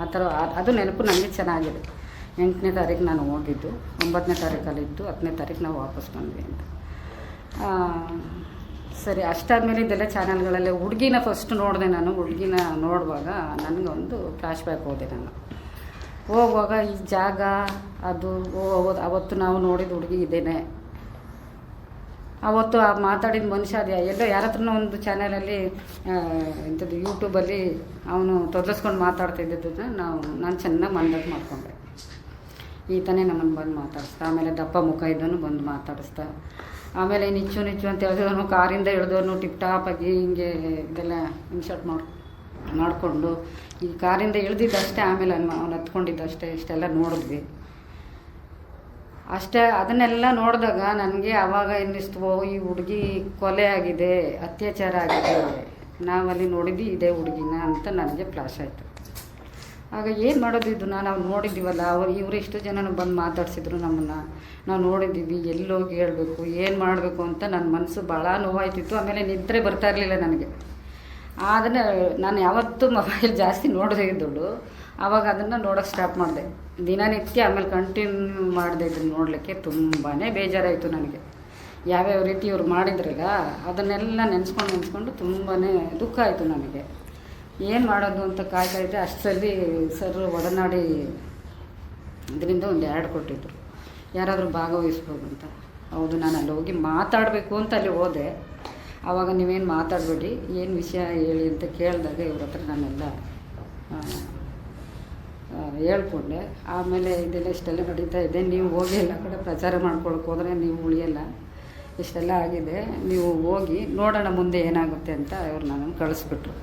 ಆ ಥರ ಅದು ನೆನಪು ನನಗೆ ಚೆನ್ನಾಗಿದೆ. ಎಂಟನೇ ತಾರೀಕು ನಾನು ಹೋಗಿದ್ದು. ಒಂಬತ್ತನೇ ತಾರೀಕಲ್ಲಿ ಇದ್ದು ಹತ್ತನೇ ತಾರೀಕು ನಾವು ವಾಪಸ್ ಬಂದ್ವಿ ಅಂತ. ಸರಿ, ಅಷ್ಟಾದಮೇಲೆ ಇದೆಲ್ಲ ಚಾನಲ್ಗಳಲ್ಲೇ ಹುಡುಗಿನ ಫಸ್ಟ್ ನೋಡಿದೆ ನಾನು. ಹುಡುಗಿನ ನೋಡುವಾಗ ನನಗೊಂದು ಫ್ಲ್ಯಾಶ್ ಬ್ಯಾಕ್ ಹೋದೆ ನಾನು. ಹೋಗುವಾಗ ಈ ಜಾಗ, ಅದು ಅವತ್ತು ನಾವು ನೋಡಿದ ಹುಡುಗಿ ಇದ್ದೇನೆ ಅವತ್ತು ಆ ಮಾತಾಡಿದ ಮನುಷ್ಯ ಅದು. ಎಲ್ಲೋ ಯಾರ ಹತ್ರನೂ ಒಂದು ಚಾನಲಲ್ಲಿ ಇಂಥದ್ದು ಯೂಟ್ಯೂಬಲ್ಲಿ ಅವನು ತೊದಲಿಸ್ಕೊಂಡು ಮಾತಾಡ್ತಿದ್ದದನ್ನು ನಾವು, ನಾನು ಚೆನ್ನಾಗಿ ಮನದಲ್ಲಿ ಮಾಡಿಕೊಂಡೆ. ಈತನೇ ನಮ್ಮನ್ನು ಬಂದು ಮಾತಾಡಿಸ್ತಾ ಆಮೇಲೆ ದಪ್ಪ ಮುಖ ಇದ್ದನು ಬಂದು ಮಾತಾಡಿಸ್ತಾ ಆಮೇಲೆ ನಿಚ್ಚು ನಿಚ್ಚು ಅಂತ ಹೇಳಿದವನು ಕಾರಿಂದ ಹಿಡಿದವನು ಟಿಪ್ ಟಾಪಾಗಿ ಹಿಂಗೆ ಇದೆಲ್ಲ ಇನ್ಶರ್ಟ್ ಮಾಡಿ, ಮಾಡಿಕೊಂಡು ಈ ಕಾರಿಂದ ಇಳಿದಿದ್ದಷ್ಟೇ, ಆಮೇಲೆ ಅವ್ನು ಹತ್ಕೊಂಡಿದ್ದಷ್ಟೇ, ಇಷ್ಟೆಲ್ಲ ನೋಡಿದ್ವಿ. ಅಷ್ಟೇ, ಅದನ್ನೆಲ್ಲ ನೋಡಿದಾಗ ನನಗೆ ಆವಾಗ ಎನ್ನಿಸ್ತು, ಈ ಹುಡುಗಿ ಕೊಲೆ ಆಗಿದೆ, ಅತ್ಯಾಚಾರ ಆಗಿದೆ. ನಾವಲ್ಲಿ ನೋಡಿದ್ದು ಇದೇ ಹುಡುಗಿನ ಅಂತ ನನಗೆ ಫ್ಲಾಶ್ ಆಯಿತು. ಆಗ ಏನು ಮಾಡೋದಿದ್ದು ನಾವು ನೋಡಿದ್ದೀವಲ್ಲ, ಅವ್ರು ಇವರು ಎಷ್ಟು ಜನನು ಬಂದು ಮಾತಾಡ್ಸಿದ್ರು ನಮ್ಮನ್ನು. ನಾವು ನೋಡಿದ್ದೀವಿ, ಎಲ್ಲೋಗಿ ಹೇಳಬೇಕು, ಏನು ಮಾಡಬೇಕು ಅಂತ ನನ್ನ ಮನಸ್ಸು ಭಾಳ ನೋವಾಯ್ತಿತ್ತು. ಆಮೇಲೆ ನಿದ್ರೆ ಬರ್ತಾ ಇರಲಿಲ್ಲ ನನಗೆ. ಅದನ್ನು ನಾನು ಯಾವತ್ತೂ ಮೊಬೈಲ್ ಜಾಸ್ತಿ ನೋಡದೇ ಇದ್ದಳು ಆವಾಗ ಅದನ್ನು ನೋಡೋಕೆ ಸ್ಟಾಪ್ ಮಾಡಿದೆ. ದಿನನಿತ್ಯ ಆಮೇಲೆ ಕಂಟಿನ್ಯೂ ಮಾಡಿದೆ ಇದನ್ನು ನೋಡಲಿಕ್ಕೆ ತುಂಬಾ ಬೇಜಾರಾಯಿತು ನನಗೆ. ಯಾವ್ಯಾವ ರೀತಿ ಇವ್ರು ಮಾಡಿದ್ರಲ್ಲ, ಅದನ್ನೆಲ್ಲ ನೆನೆಸ್ಕೊಂಡು ನೆನೆಸ್ಕೊಂಡು ತುಂಬಾ ದುಃಖ ಆಯಿತು ನನಗೆ. ಏನು ಮಾಡೋದು ಅಂತ ಕಾಯ್ತಾ ಇದ್ದೆ ಅಷ್ಟರಲ್ಲಿ ಸರ್ ಒಡನಾಡಿ ಇದರಿಂದ ಒಂದು ಎರಡು ಕೊಟ್ಟಿದ್ರು. ಯಾರಾದರೂ ಭಾಗವಹಿಸ್ಬೋದು ಅಂತ. ಹೌದು, ನಾನು ಅಲ್ಲಿ ಹೋಗಿ ಮಾತಾಡಬೇಕು ಅಂತ ಅಲ್ಲಿ ಹೋದೆ. ಆವಾಗ ನೀವೇನು ಮಾತಾಡಬೇಡಿ, ಏನು ವಿಷಯ ಹೇಳಿ ಅಂತ ಕೇಳಿದಾಗ ಇವ್ರ ಹತ್ರ ನಾನೆಲ್ಲ ಹೇಳ್ಕೊಂಡೆ. ಆಮೇಲೆ ಇದೆಲ್ಲ ಇಷ್ಟೆಲ್ಲ ನಡೀತಾ ಇದೆ, ನೀವು ಹೋಗಿ ಎಲ್ಲ ಕಡೆ ಪ್ರಚಾರ ಮಾಡ್ಕೊಳಕ್ಕೆ ಹೋದರೆ ನೀವು ಉಳಿಯಲ್ಲ, ಇಷ್ಟೆಲ್ಲ ಆಗಿದೆ. ನೀವು ಹೋಗಿ ನೋಡೋಣ ಮುಂದೆ ಏನಾಗುತ್ತೆ ಅಂತ ಇವ್ರು ನನ್ನನ್ನು ಕಳಿಸ್ಬಿಟ್ರು.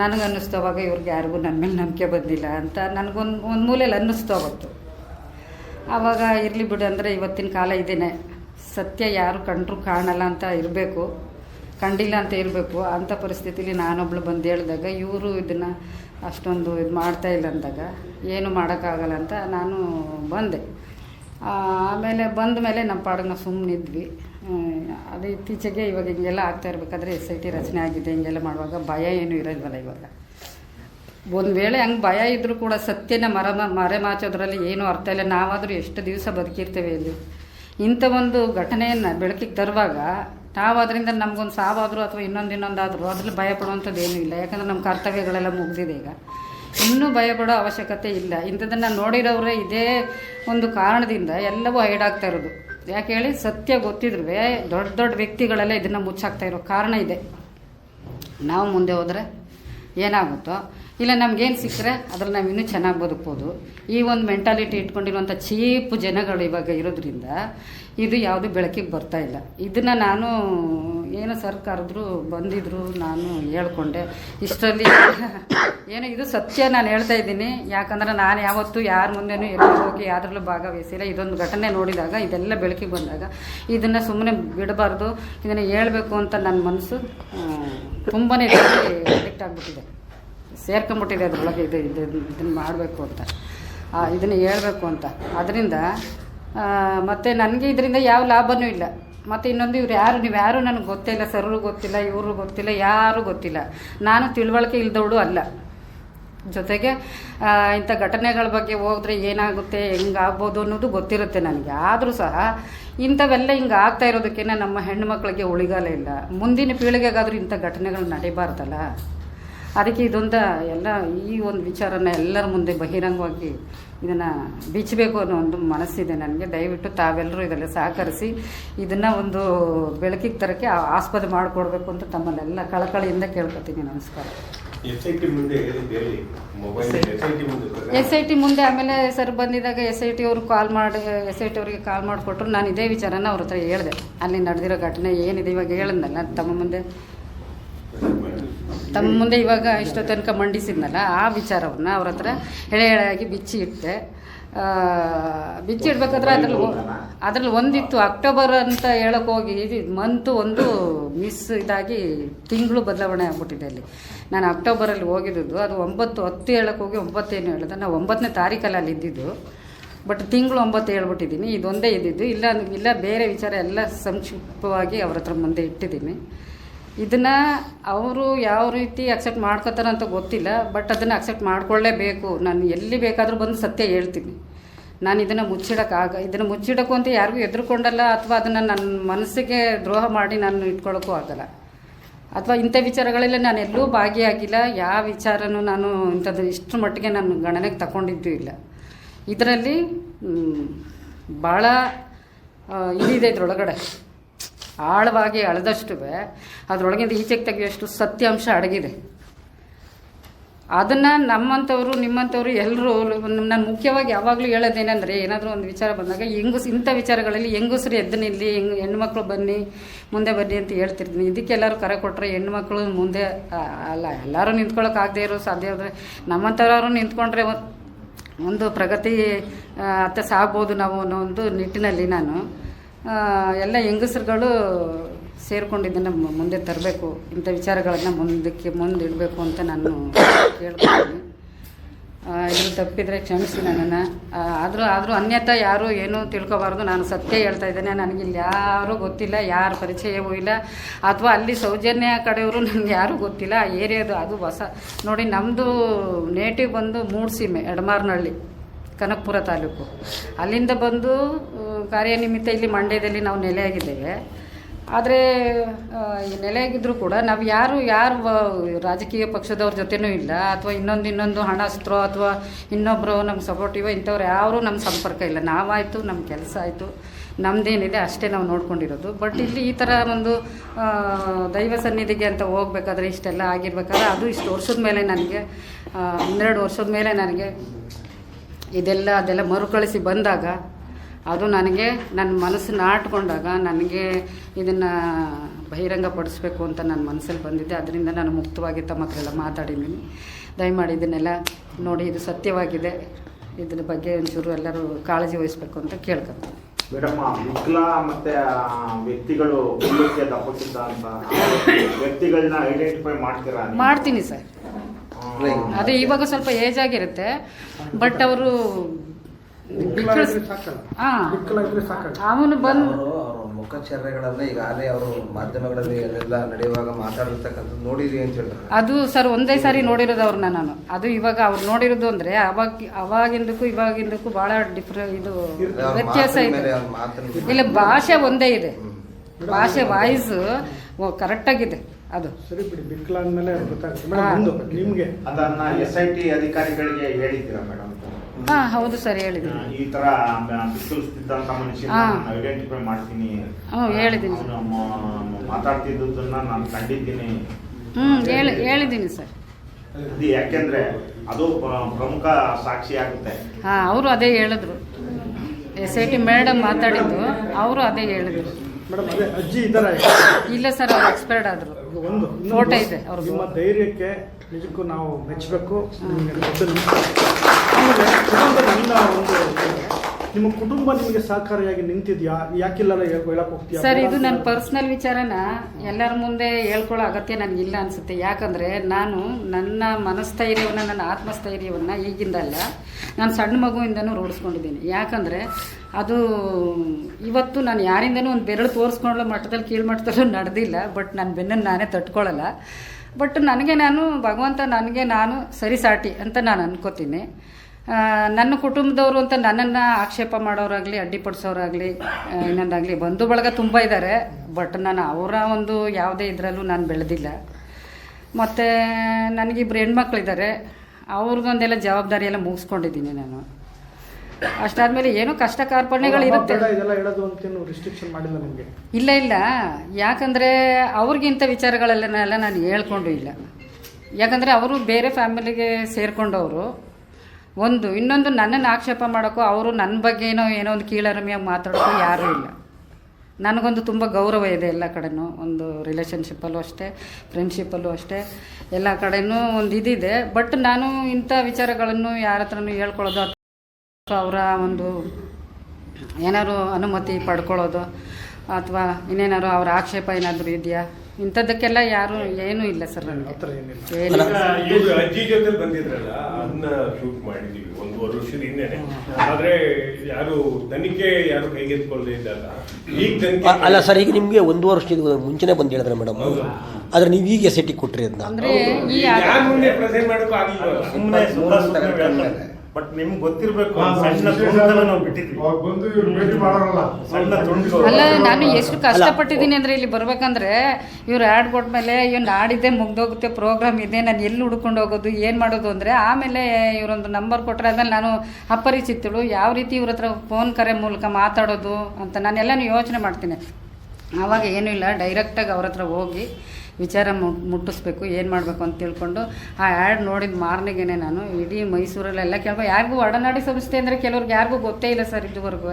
ನನಗೆ ಅನ್ನಿಸ್ತು ಅವಾಗ ಇವ್ರಿಗೆ ಯಾರಿಗೂ ನನ್ನ ಮೇಲೆ ನಂಬಿಕೆ ಬಂದಿಲ್ಲ ಅಂತ ನನಗೊಂದು, ಒಂದು ಮೂಲೆಯಲ್ಲಿ ಅನ್ನಿಸ್ತು ಅವತ್ತು ಆವಾಗ ಇರಲಿ ಬಿಡು ಅಂದರೆ ಇವತ್ತಿನ ಕಾಲ ಇದೇನೆ. ಸತ್ಯ ಯಾರು ಕಂಡ್ರು ಕಾಣಲ್ಲ ಅಂತ ಇರಬೇಕು. ಕಂಡಿಲ್ಲ ಅಂತ ಇರಬೇಕು ಅಂಥ ಪರಿಸ್ಥಿತಿಲಿ ನಾನೊಬ್ಳು ಬಂದು ಹೇಳಿದಾಗ, ಇವರು ಇದನ್ನು ಅಷ್ಟೊಂದು ಇದು ಮಾಡ್ತಾ ಇಲ್ಲ ಅಂದಾಗ, ಏನು ಮಾಡೋಕ್ಕಾಗಲ್ಲ ಅಂತ ನಾನು ಬಂದೆ. ಆಮೇಲೆ ಬಂದ ಮೇಲೆ ನಮ್ಮ ಪಾಡನ್ನ ಸುಮ್ಮನಿದ್ವಿ ಅದು ಇತ್ತೀಚೆಗೆ ಇವಾಗ ಹಿಂಗೆಲ್ಲ ಆಗ್ತಾ ಇರಬೇಕಾದ್ರೆ ಎಸ್ ಐ ಟಿ ರಚನೆ ಆಗಿದೆ, ಹಿಂಗೆಲ್ಲ ಮಾಡುವಾಗ ಭಯ ಏನೂ ಇರೋಲ್ವಲ್ಲ ಇವಾಗ. ಒಂದು ವೇಳೆ ಹಂಗೆ ಭಯ ಇದ್ದರೂ ಕೂಡ ಸತ್ಯನ ಮರ ಮರೆ ಮಾಚೋದ್ರಲ್ಲಿ ಏನೂ ಅರ್ಥ ಇಲ್ಲ. ನಾವಾದರೂ ಎಷ್ಟು ದಿವಸ ಬದುಕಿರ್ತೇವೆ ಇಲ್ಲಿ. ಇಂಥ ಒಂದು ಘಟನೆಯನ್ನು ಬೆಳಕಿಗೆ ತರುವಾಗ ನಾವು ಅದರಿಂದ ನಮಗೊಂದು ಸಾವಾದರೂ ಅಥವಾ ಇನ್ನೊಂದು ಇನ್ನೊಂದಾದರೂ ಅದ್ರಲ್ಲಿ ಭಯ ಪಡುವಂಥದ್ದು ಏನೂ ಇಲ್ಲ. ಯಾಕಂದ್ರೆ ನಮ್ಮ ಕರ್ತವ್ಯಗಳೆಲ್ಲ ಮುಗಿದಿದೆ ಈಗ. ಇನ್ನೂ ಭಯಪಡೋ ಅವಶ್ಯಕತೆ ಇಲ್ಲ. ಇಂಥದ್ದನ್ನು ನೋಡಿರೋರೇ ಇದೇ ಒಂದು ಕಾರಣದಿಂದ ಎಲ್ಲವೂ ಹೈಡ್ ಆಗ್ತಾ ಇರೋದು. ಯಾಕೆ ಹೇಳಿ ಸತ್ಯ ಗೊತ್ತಿದ್ರು ದೊಡ್ಡ ದೊಡ್ಡ ವ್ಯಕ್ತಿಗಳೆಲ್ಲ ಇದನ್ನು ಮುಚ್ಚಾಕ್ತಾ ಇರೋ ಕಾರಣ ಇದೆ. ನಾವು ಮುಂದೆ ಹೋದರೆ ಏನಾಗುತ್ತೋ, ಇಲ್ಲ ನಮ್ಗೇನು ಸಿಕ್ಕರೆ ಅದ್ರಲ್ಲಿ ನಾವು ಇನ್ನೂ ಚೆನ್ನಾಗಿ ಬದುಕ್ಬೋದು. ಈ ಒಂದು ಮೆಂಟಾಲಿಟಿ ಇಟ್ಕೊಂಡಿರುವಂಥ ಚೀಪ್ ಜನಗಳು ಇವಾಗ ಇರೋದ್ರಿಂದ ಇದು ಯಾವುದು ಬೆಳಕಿಗೆ ಬರ್ತಾ ಇಲ್ಲ. ಇದನ್ನು ನಾನು ಏನು ಸರ್ ಕರೆದ್ರು ಬಂದಿದ್ರು ನಾನು ಹೇಳ್ಕೊಂಡೆ. ಇಷ್ಟರಲ್ಲಿ ಏನೋ, ಇದು ಸತ್ಯ ನಾನು ಹೇಳ್ತಾ ಇದ್ದೀನಿ. ಯಾಕಂದ್ರೆ ನಾನು ಯಾವತ್ತೂ ಯಾರ ಮುಂದೆನೂ ಎಲ್ಲೂ ಹೋಗಿ ಯಾರಲ್ಲೂ ಭಾಗವಹಿಸಿಲ್ಲ. ಇದೊಂದು ಘಟನೆ ನೋಡಿದಾಗ, ಇದೆಲ್ಲ ಬೆಳಕಿಗೆ ಬಂದಾಗ ಇದನ್ನು ಸುಮ್ಮನೆ ಬಿಡಬಾರ್ದು. ಇದನ್ನು ಹೇಳಬೇಕು ಅಂತ ನನ್ನ ಮನಸ್ಸು ತುಂಬಾ ಅಡಿಕ್ಟ್ ಆಗಿಬಿಟ್ಟಿದೆ. ಸೇರ್ಕೊಂಬಿಟ್ಟಿದೆ ಅದರೊಳಗೆ ಇದು ಇದು, ಇದನ್ನು ಮಾಡಬೇಕು ಅಂತ. ಇದನ್ನು ಹೇಳಬೇಕು ಅಂತ. ಅದರಿಂದ ಮತ್ತು ನನಗೆ ಇದರಿಂದ ಯಾವ ಲಾಭವೂ ಇಲ್ಲ. ಮತ್ತು ಇನ್ನೊಂದು ಇವ್ರು ಯಾರು, ನೀವು ಯಾರು ನನಗೆ ಗೊತ್ತೇ ಇಲ್ಲ, ಸರ್ರು ಗೊತ್ತಿಲ್ಲ, ಇವರು ಗೊತ್ತಿಲ್ಲ, ಯಾರೂ ಗೊತ್ತಿಲ್ಲ. ನಾನು ತಿಳುವಳಿಕೆ ಇಲ್ದವಳು ಅಲ್ಲ. ಜೊತೆಗೆ ಇಂಥ ಘಟನೆಗಳ ಬಗ್ಗೆ ಹೋದರೆ ಏನಾಗುತ್ತೆ, ಹೆಂಗಾಗ್ಬೋದು ಅನ್ನೋದು ಗೊತ್ತಿರುತ್ತೆ ನನಗೆ. ಆದರೂ ಸಹ, ಇಂಥವೆಲ್ಲ ಹಿಂಗೆ ಆಗ್ತಾ ಇರೋದಕ್ಕೇನೆ ನಮ್ಮ ಹೆಣ್ಣುಮಕ್ಳಿಗೆ ಉಳಿಗಾಲ ಇಲ್ಲ. ಮುಂದಿನ ಪೀಳಿಗೆಗಾದರೂ ಇಂಥ ಘಟನೆಗಳು ನಡೀಬಾರ್ದಲ್ಲ. ಅದಕ್ಕೆ ಇದೊಂದು ಎಲ್ಲ ಈ ಒಂದು ವಿಚಾರನ ಎಲ್ಲರ ಮುಂದೆ ಬಹಿರಂಗವಾಗಿ ಇದನ್ನು ಬಿಚ್ಚಬೇಕು ಅನ್ನೋ ಒಂದು ಮನಸ್ಸಿದೆ ನನಗೆ. ದಯವಿಟ್ಟು ತಾವೆಲ್ಲರೂ ಇದೆಲ್ಲ ಸಹಕರಿಸಿ ಇದನ್ನು ಒಂದು ಬೆಳಕಿಗೆ ತರಕ್ಕೆ ಆಸ್ಪದ ಮಾಡಿಕೊಡ್ಬೇಕು ಅಂತ ತಮ್ಮನ್ನೆಲ್ಲ ಕಳಕಳಿಯಿಂದ ಕೇಳ್ಕೊತೀನಿ. ನಮಸ್ಕಾರ. ಎಸ್ ಐ ಟಿ ಮುಂದೆ ಆಮೇಲೆ ಸರ್ ಬಂದಿದ್ದಾಗ ಎಸ್ ಐ ಟಿ ಅವರು ಕಾಲ್ ಮಾಡಿ ಎಸ್ ಐ ಟಿ ಅವರಿಗೆ ಕಾಲ್ ಮಾಡಿಕೊಟ್ರು. ನಾನು ಇದೇ ವಿಚಾರನ ಅವ್ರ ಹತ್ರ ಹೇಳಿದೆ. ಅಲ್ಲಿ ನಡೆದಿರೋ ಘಟನೆ ಏನಿದೆ ಇವಾಗ ಹೇಳಿದ್ನಲ್ಲ ತಮ್ಮ ಮುಂದೆ. ತಮ್ಮ ಮುಂದೆ ಇವಾಗ ಇಷ್ಟೋ ತನಕ ಮಂಡಿಸಿದ್ನಲ್ಲ ಆ ವಿಚಾರವನ್ನು ಅವ್ರ ಹತ್ರ ಎಳೆ ಎಳೆಯಾಗಿ ಬಿಚ್ಚಿ ಇಟ್ಟೆ. ಆ, ಬಿಚ್ಚಿ ಇಡ್ಬೇಕಾದ್ರೆ ಅದ್ರಲ್ಲಿ ಅದ್ರಲ್ಲಿ ಒಂದಿತ್ತು ಅಕ್ಟೋಬರ್ ಅಂತ ಹೇಳಕ್ಕೆ ಹೋಗಿ ಮಂತು ಒಂದು ಮಿಸ್ ಇದಾಗಿ ತಿಂಗಳು ಬದಲಾವಣೆ ಆಗ್ಬಿಟ್ಟಿದೆ ಅಲ್ಲಿ. ನಾನು ಅಕ್ಟೋಬರಲ್ಲಿ ಹೋಗಿದ್ದು ಅದು ಒಂಬತ್ತು ಹತ್ತು ಹೇಳಕ್ಕೆ ಹೋಗಿ ಒಂಬತ್ತೇನು ಹೇಳಿದೆ. ನಾವು ಒಂಬತ್ತನೇ ತಾರೀಕಲ್ಲಿ ಅಲ್ಲಿ ಇದ್ದಿದ್ದು. ಬಟ್ ತಿಂಗಳು ಒಂಬತ್ತು ಹೇಳ್ಬಿಟ್ಟಿದ್ದೀನಿ ಇದೊಂದೇ ಇದ್ದಿದ್ದು. ಇಲ್ಲ ಇಲ್ಲ ಬೇರೆ ವಿಚಾರ ಎಲ್ಲ ಸಂಕ್ಷಿಪ್ತವಾಗಿ ಅವ್ರ ಹತ್ರ ಮುಂದೆ ಇಟ್ಟಿದ್ದೀನಿ. ಇದನ್ನು ಅವರು ಯಾವ ರೀತಿ ಅಕ್ಸೆಪ್ಟ್ ಮಾಡ್ಕೋತಾರೆ ಅಂತ ಗೊತ್ತಿಲ್ಲ ಬಟ್ ಅದನ್ನು ಅಕ್ಸೆಪ್ಟ್ ಮಾಡ್ಕೊಳ್ಳೇಬೇಕು ನಾನು ಎಲ್ಲಿ ಬೇಕಾದರೂ ಬಂದು ಸತ್ಯ ಹೇಳ್ತೀನಿ. ನಾನು ಇದನ್ನು ಮುಚ್ಚಿಡೋಕ್ಕಾಗ ಇದನ್ನು ಮುಚ್ಚಿಡೋಕ್ಕೂ ಅಂತ ಯಾರಿಗೂ ಎದುರುಕೊಂಡಲ್ಲ, ಅಥವಾ ಅದನ್ನು ನನ್ನ ಮನಸ್ಸಿಗೆ ದ್ರೋಹ ಮಾಡಿ ನಾನು ಇಟ್ಕೊಳ್ಳೋಕ್ಕೂ ಆಗಲ್ಲ. ಅಥವಾ ಇಂಥ ವಿಚಾರಗಳೆಲ್ಲ ನಾನು ಎಲ್ಲೂ ಭಾಗಿಯಾಗಿಲ್ಲ. ಯಾವ ವಿಚಾರನೂ ನಾನು ಇಂಥದ್ದು ಇಷ್ಟರ ಮಟ್ಟಿಗೆ ನಾನು ಗಣನೆಗೆ ತಗೊಂಡಿದ್ದು ಇಲ್ಲ. ಇದರಲ್ಲಿ ಭಾಳ ಇದಿದೆ ಇದ್ರೊಳಗಡೆ. ಆಳವಾಗಿ ಅಳೆದಷ್ಟು ಅದರೊಳಗಿಂದ ಈಚೆಗೆ ತೆಗೆಯುವಷ್ಟು ಸತ್ಯಾಂಶ ಅಡಗಿದೆ. ಅದನ್ನು ನಮ್ಮಂಥವ್ರು ನಿಮ್ಮಂಥವ್ರು ಎಲ್ಲರೂ ನಾನು ಮುಖ್ಯವಾಗಿ ಯಾವಾಗಲೂ ಹೇಳೋದೇನೆಂದರೆ, ಏನಾದರೂ ಒಂದು ವಿಚಾರ ಬಂದಾಗ ಹೆಂಗಸ್ ಇಂಥ ವಿಚಾರಗಳಲ್ಲಿ ಹೆಂಗುಸ್ರು ಎದ್ದು ನಿಲ್ಲಿ, ಹೆಂಗ್ ಹೆಣ್ಮಕ್ಳು ಬನ್ನಿ, ಮುಂದೆ ಬನ್ನಿ ಅಂತ ಹೇಳ್ತಿರ್ತೀನಿ. ಇದಕ್ಕೆ ಎಲ್ಲರೂ ಕರೆ ಕೊಟ್ಟರೆ ಹೆಣ್ಮಕ್ಳು ಮುಂದೆ ಅಲ್ಲ, ಎಲ್ಲರೂ ನಿಂತ್ಕೊಳ್ಳೋಕೆ ಆಗದೆ ಇರೋ ಸಾಧ್ಯ ಆದರೆ ನಮ್ಮಂಥವ್ರು ನಿಂತ್ಕೊಂಡ್ರೆ ಒಂದ್- ಪ್ರಗತಿ ಅತ್ತ ಸಾಗ್ಬೋದು ನಾವು ಅನ್ನೋ ಒಂದು ನಿಟ್ಟಿನಲ್ಲಿ ನಾನು. ಎಲ್ಲ ಹೆಂಗಸರುಗಳು ಸೇರಿಕೊಂಡು ಇದನ್ನು ಮುಂದೆ ತರಬೇಕು, ಇಂಥ ವಿಚಾರಗಳನ್ನು ಮುಂದಕ್ಕೆ ಮುಂದಿಡಬೇಕು ಅಂತ ನಾನು ಕೇಳ್ಕೊತೀನಿ. ಇಲ್ಲಿ ತಪ್ಪಿದರೆ ಕ್ಷಮಿಸಿ ನನ್ನನ್ನು. ಆದರೂ ಆದರೂ ಅನ್ಯತಾ ಯಾರೂ ಏನೂ ತಿಳ್ಕೊಬಾರ್ದು. ನಾನು ಸತ್ಯ ಹೇಳ್ತಾ ಇದ್ದೇನೆ. ನನಗೆ ಇಲ್ಲಿ ಯಾರೂ ಗೊತ್ತಿಲ್ಲ, ಯಾರ ಪರಿಚಯವೂ ಇಲ್ಲ. ಅಥವಾ ಅಲ್ಲಿ ಸೌಜನ್ಯ ಕಡೆಯವರು ನನಗೆ ಯಾರೂ ಗೊತ್ತಿಲ್ಲ. ಆ ಏರಿಯಾದು, ಅದು ಹೊಸ. ನೋಡಿ ನಮ್ಮದು ನೇಟಿವ್ ಬಂದು ಮೂಡ್ಸೀಮೆ ಎಡಮಾರ್ನಹಳ್ಳಿ ಕನಕಪುರ ತಾಲೂಕು. ಅಲ್ಲಿಂದ ಬಂದು ಕಾರ್ಯನಿಮಿತ್ತ ಇಲ್ಲಿ ಮಂಡ್ಯದಲ್ಲಿ ನಾವು ನೆಲೆಯಾಗಿದ್ದೇವೆ. ಆದರೆ ನೆಲೆಯಾಗಿದ್ದರೂ ಕೂಡ ನಾವು ಯಾರು ಯಾರು ರಾಜಕೀಯ ಪಕ್ಷದವ್ರ ಜೊತೆನೂ ಇಲ್ಲ. ಅಥವಾ ಇನ್ನೊಂದು ಇನ್ನೊಂದು ಹಣಸ್ತ್ರ ಅಥವಾ ಇನ್ನೊಬ್ಬರು ನಮ್ಮ ಸಪೋರ್ಟಿವೋ ಇಂಥವ್ರು ಯಾರೂ ನಮ್ಮ ಸಂಪರ್ಕ ಇಲ್ಲ. ನಾವಾಯಿತು ನಮ್ಮ ಕೆಲಸ ಆಯಿತು. ನಮ್ಮದೇನಿದೆ ಅಷ್ಟೇ ನಾವು ನೋಡ್ಕೊಂಡಿರೋದು. ಬಟ್ ಇಲ್ಲಿ ಈ ಥರ ಒಂದು ದೈವ ಸನ್ನಿಧಿಗೆ ಅಂತ ಹೋಗ್ಬೇಕಾದ್ರೆ ಇಷ್ಟೆಲ್ಲ ಆಗಿರ್ಬೇಕಾದ್ರೆ ಅದು ಇಷ್ಟು ವರ್ಷದ ಮೇಲೆ ನನಗೆ ಹನ್ನೆರಡು ವರ್ಷದ ಮೇಲೆ ನನಗೆ ಇದೆಲ್ಲ ಅದೆಲ್ಲ ಮರುಕಳಿಸಿ ಬಂದಾಗ ಅದು ನನಗೆ ನನ್ನ ಮನಸ್ಸನ್ನು ಆಟ್ಕೊಂಡಾಗ ನನಗೆ ಇದನ್ನು ಬಹಿರಂಗಪಡಿಸ್ಬೇಕು ಅಂತ ನನ್ನ ಮನಸ್ಸಲ್ಲಿ ಬಂದಿದ್ದೆ ಅದರಿಂದ ನಾನು ಮುಕ್ತವಾಗಿ ತಮ್ಮ ಹತ್ರ ಎಲ್ಲ ಮಾತಾಡಿದ್ದೀನಿ. ದಯಮಾಡಿ ಇದನ್ನೆಲ್ಲ ನೋಡಿ ಇದು ಸತ್ಯವಾಗಿದೆ. ಇದ್ರ ಬಗ್ಗೆ ಒಂಚೂರು ಎಲ್ಲರೂ ಕಾಳಜಿ ವಹಿಸ್ಬೇಕು ಅಂತ ಕೇಳ್ಕೊತೀನಿ. ಮೇಡಮ್ ವಿಕ್ಲ ಮತ್ತೆ ವ್ಯಕ್ತಿಗಳು ವ್ಯಕ್ತಿಗಳನ್ನ ಐಡೆಂಟಿಫೈ ಮಾಡ್ತೀರಾ ಮಾಡ್ತೀನಿ ಸರ್. ಅದೇ ಇವಾಗ ಸ್ವಲ್ಪ ಏಜ್ ಆಗಿರುತ್ತೆ. ಬಟ್ ಅವರು ಹಾಂ ಅವನು ಬಂದು ಅವರು ಅವ್ರ ಮುಖಚರ್ಯಗಳನ್ನ ಈಗಾಗಲೇ ಅವರು ಮಾಧ್ಯಮಗಳಲ್ಲಿ ಎಲ್ಲ ನಡೆಯುವಾಗ ಮಾತಾಡಿರ್ತಕ್ಕಂಥದ್ದು ಅಂತ ಹೇಳ್ತಾರೆ. ಅದು ಸರ್ ಒಂದೇ ಸಾರಿ ನೋಡಿರೋದು ಅವ್ರನ್ನ ನಾನು. ಅದು ಇವಾಗ ಅವ್ರು ನೋಡಿರೋದು ಅಂದ್ರೆ ಅವಾಗ ಅವಾಗಿಂದಕ್ಕೂ ಇವಾಗಿಂದಕ್ಕೂ ಬಹಳ ಡಿಫ್ರೆ ಇದು ವ್ಯತ್ಯಾಸ ಇದೆ. ಇಲ್ಲ ಭಾಷೆ ಒಂದೇ ಇದೆ. ಭಾಷೆ ವಾಯ್ಸ್ ಕರೆಕ್ಟಾಗಿದೆ ಅದು. ಸರಿ ಬಿಡಿ ಬಿಕ್ಲ ಅಂದ್ಮೇಲೆ ಗೊತ್ತಾಗುತ್ತೆ. ಮೇಡಮ್ ಒಂದು ನಿಮ್ಗೆ? ಅದನ್ನ ಎಸ್ ಐ ಟಿ ಅಧಿಕಾರಿಗಳಿಗೆ ಹೇಳಿದ್ದೀರಾ ಮೇಡಮ್? ಹಾ ಹೌದು ಸರ್ ಹೇಳಿದ್ದೀನಿ. ಈ ತರ ಬಿಕ್ಕಳಿಸ್ತಿದ್ದಂತ ಮನುಷ್ಯನ. ಐಡೆಂಟಿಫೈ ಮಾಡ್ತೀನಿ. ಹ್ಞೂ ಹೇಳಿದ್ದೀನಿ ಮಾತಾಡ್ತಿದ್ದನ್ನ ನಾನು ಕಂಡಿದ್ದೀನಿ. ಹ್ಞೂ ಹೇಳಿ ಹೇಳಿದ್ದೀನಿ ಸರ್. ಅದು ಯಾಕೆಂದ್ರೆ ಅದು ಪ್ರಮುಖ ಸಾಕ್ಷಿ ಆಗುತ್ತೆ. ಹಾ ಅವರು ಅದೇ ಹೇಳಿದ್ರು. ಎಸ್ ಐ ಟಿ ಮೇಡಮ್ ಮಾತಾಡಿದ್ದು ಅವರು ಅದೇ ಹೇಳಿದ್ರು. ಮೇಡಮ್ ಅದೇ ಅಜ್ಜಿ ಇದ್ದಾರೆ ಇಲ್ಲ ಸರ್ ಅವ್ರು ಎಕ್ಸ್ಪೈರ್ಡ್ ಆದರು. ಒಂದು. ಫೋಟೋ ಇದೆ ಅವ್ರದ್ದು. ನಿಮ್ಮ ಧೈರ್ಯಕ್ಕೆ ನಿಜಕ್ಕೂ ನಾವು ಮೆಚ್ಚಬೇಕು. ಆಮೇಲೆ ಕುಟುಂಬದ ನಿಮ್ಮ ಒಂದು ನಿಮ್ಮ ಕುಟುಂಬ ನಿಮಗೆ ಸಹಕಾರಿಯಾಗಿ ನಿಂತಿದ್ಯಾ? ಯಾಕಿಲ್ಲ ಹೇಳಕ್ ಹೋಗ್ತೀಯಾ? ಸರ್ ಇದು ನನ್ನ ಪರ್ಸ್ನಲ್ ವಿಚಾರನ ಎಲ್ಲರ ಮುಂದೆ ಹೇಳ್ಕೊಳ್ಳೋ ಅಗತ್ಯ ನನಗಿಲ್ಲ ಅನಿಸುತ್ತೆ. ಯಾಕಂದರೆ ನಾನು ನನ್ನ ಮನಸ್ಥೈರ್ಯವನ್ನು ನನ್ನ ಆತ್ಮಸ್ಥೈರ್ಯವನ್ನು ಈಗಿಂದಲ್ಲ ನಾನು ಸಣ್ಣ ಮಗುವಿಂದನೂ ರೂಢಿಸ್ಕೊಂಡಿದ್ದೀನಿ. ಯಾಕಂದರೆ ಅದು ಇವತ್ತು ನಾನು ಯಾರಿಂದನೂ ಒಂದು ಬೆರಳು ತೋರಿಸ್ಕೊಳ್ಳೋ ಮಟ್ಟದಲ್ಲಿ ಕೀಳ್ಮಟ್ಟದಲ್ಲೂ ನಡೆದಿಲ್ಲ, ಬಟ್ ನನ್ನ ಬೆನ್ನನ್ನು ನಾನೇ ತಟ್ಕೊಳ್ಳಲ್ಲ. ಬಟ್ ನನಗೆ ನಾನು, ಭಗವಂತ ನನಗೆ ನಾನು ಸರಿಸಾಟಿ ಅಂತ ನಾನು ಅನ್ಕೋತೀನಿ. ನನ್ನ ಕುಟುಂಬದವರು ಅಂತ ನನ್ನನ್ನು ಆಕ್ಷೇಪ ಮಾಡೋರಾಗಲಿ, ಅಡ್ಡಿಪಡಿಸೋರಾಗಲಿ ಇನ್ನೊಂದಾಗಲಿ ಬಂಧು ಬಳಗ ತುಂಬ ಇದ್ದಾರೆ ಬಟ್ ನಾನು ಅವರ ಒಂದು ಯಾವುದೇ ಇದರಲ್ಲೂ ನಾನು ಬೆಳೆದಿಲ್ಲ. ಮತ್ತು, ನನಗಿಬ್ರು ಹೆಣ್ಮಕ್ಳಿದ್ದಾರೆ ಅವ್ರಿಗೊಂದೆಲ್ಲ ಜವಾಬ್ದಾರಿ ಎಲ್ಲ ಮುಗಿಸ್ಕೊಂಡಿದ್ದೀನಿ ನಾನು. ಅಷ್ಟಾದ್ಮೇಲೆ ಏನು ಕಷ್ಟ ಕಾರ್ಪಣ್ಯಗಳು ಇರುತ್ತೆ. ಇಲ್ಲ ಇಲ್ಲ. ಯಾಕಂದರೆ ಅವ್ರಿಗಿಂತ ವಿಚಾರಗಳನ್ನೆಲ್ಲ ನಾನು ಹೇಳ್ಕೊಂಡು ಇಲ್ಲ. ಯಾಕಂದರೆ ಅವರು ಬೇರೆ ಫ್ಯಾಮಿಲಿಗೆ ಸೇರ್ಕೊಂಡವರು. ಒಂದು ಇನ್ನೊಂದು ನನ್ನನ್ನು ಆಕ್ಷೇಪ ಮಾಡೋಕ್ಕೂ ಅವರು ನನ್ನ ಬಗ್ಗೆ ಏನೋ ಏನೋ ಒಂದು ಕೀಳರಮಿಯಾಗಿ ಮಾತಾಡೋಕ್ಕೂ ಯಾರೂ ಇಲ್ಲ. ನನಗೊಂದು ತುಂಬ ಗೌರವ ಇದೆ ಎಲ್ಲ ಕಡೆನೂ. ಒಂದು ರಿಲೇಷನ್ಶಿಪ್ಪಲ್ಲೂ ಅಷ್ಟೇ ಫ್ರೆಂಡ್ಶಿಪ್ಪಲ್ಲೂ ಅಷ್ಟೇ ಎಲ್ಲ ಕಡೆನೂ ಒಂದು ಇದಿದೆ. ಬಟ್ ನಾನು ಇಂಥ ವಿಚಾರಗಳನ್ನು ಯಾರ ಹತ್ರನೂ ಹೇಳ್ಕೊಳ್ಳೋದು ಅವರ ಒಂದು ಏನಾದ್ರು ಅನುಮತಿ ಪಡ್ಕೊಳ್ಳೋದು ಅಥವಾ ಇನ್ನೇನಾದ್ರು ಅವರ ಆಕ್ಷೇಪ ಏನಾದರೂ ಇದೆಯಾ? ಇಂಥದ್ದಕ್ಕೆಲ್ಲ ಯಾರು ಏನೂ ಇಲ್ಲ ಸರ್ ನನಗೆ ಅಜ್ಜಿ ಜೊತೆ ಬಂದಿದ್ರಲ್ಲ ಅದನ್ನ ಶೂಟ್ ಮಾಡಿದೀವಿ ಒಂದು ವರ್ಷದ ಹಿಂದೆನೆ. ಆದ್ರೆ ಯಾರು ತನಿಖೆ ಯಾರು ಕೈಗೆತ್ಕೊಳ್ಳದೆ ಇದ್ದಲ್ಲ. ಈಗ ತನಿಖೆ ಅಲ್ಲ ಸರ್ ಈಗ ನಿಮಗೆ ಒಂದು ವರ್ಷದ ಮುಂಚೆನೆ ಬಂದು ಹೇಳಿದ್ರೆ ಮೇಡಮ್. ಆದ್ರೆ ನೀವು ಈಗ ಸೆಟ್ಟಿ ಕೊಟ್ರಿ ಅದನ್ನ ಅಂದರೆ ಈ ಯಾರ ಮುಂದೆ ಪ್ರೆಸೆಂಟ್ ಮಾಡೋಕ್ಕೂ ಸುಮ್ಮನೆ ಸುಮ್ಮನೆ ಬಟ್ ನಿಮ್ಗೆ ಗೊತ್ತಿರ್ಬೇಕು ಸಣ್ಣ ತುಂಡನ್ನ ನಾವು ಬಿಟ್ಟಿದ್ವಿ. ಬಂದು ಇವ್ರು ಭೇಟಿ ಮಾಡೋರಲ್ಲ. ಸಣ್ಣ ತುಂಡು ಅಲ್ಲ ನಾನು ಎಷ್ಟು ಕಷ್ಟಪಟ್ಟಿದ್ದೀನಿ ಅಂದ್ರೆ ಇಲ್ಲಿ ಬರ್ಬೇಕಂದ್ರೆ ಇವ್ರು ಆ್ಯಡ್ ಕೊಟ್ಮೇಲೆ ಇವ್ನು ನಾಡಿದ್ದೆ ಮುಗ್ದೋಗುತ್ತೆ ಪ್ರೋಗ್ರಾಮ್ ಇದೆ ನಾನು ಎಲ್ಲಿ ಹುಡ್ಕೊಂಡು ಹೋಗೋದು ಏನು ಮಾಡೋದು ಅಂದರೆ ಆಮೇಲೆ ಇವರೊಂದು ನಂಬರ್ ಕೊಟ್ಟರೆ ಆದ್ಮೇಲೆ ನಾನು ಅಪರಿಚಿತಳು ಯಾವ ರೀತಿ ಇವ್ರ ಹತ್ರ ಫೋನ್ ಕರೆ ಮೂಲಕ ಮಾತಾಡೋದು ಅಂತ ನಾನೆಲ್ಲನೂ ಯೋಚನೆ ಮಾಡ್ತೀನಿ. ಆವಾಗ ಏನೂ ಇಲ್ಲ ಡೈರೆಕ್ಟಾಗಿ ಅವ್ರ ಹತ್ರ ಹೋಗಿ ವಿಚಾರ ಮುಟ್ಟಿಸ್ಬೇಕು, ಏನು ಮಾಡಬೇಕು ಅಂತ ತಿಳ್ಕೊಂಡು, ಆ ಆ್ಯಡ್ ನೋಡಿದ ಮಾರನೆಗೇನೆ ನಾನು, ಇಡೀ ಮೈಸೂರಲ್ಲೆಲ್ಲ ಕೆಲವು ಯಾರಿಗೂ ಒಡನಾಡಿ ಸಂಸ್ಥೆ ಅಂದರೆ ಕೆಲವ್ರಿಗೆ ಯಾರಿಗೂ ಗೊತ್ತೇ ಇಲ್ಲ ಸರ್ ಇದುವರೆಗೂ.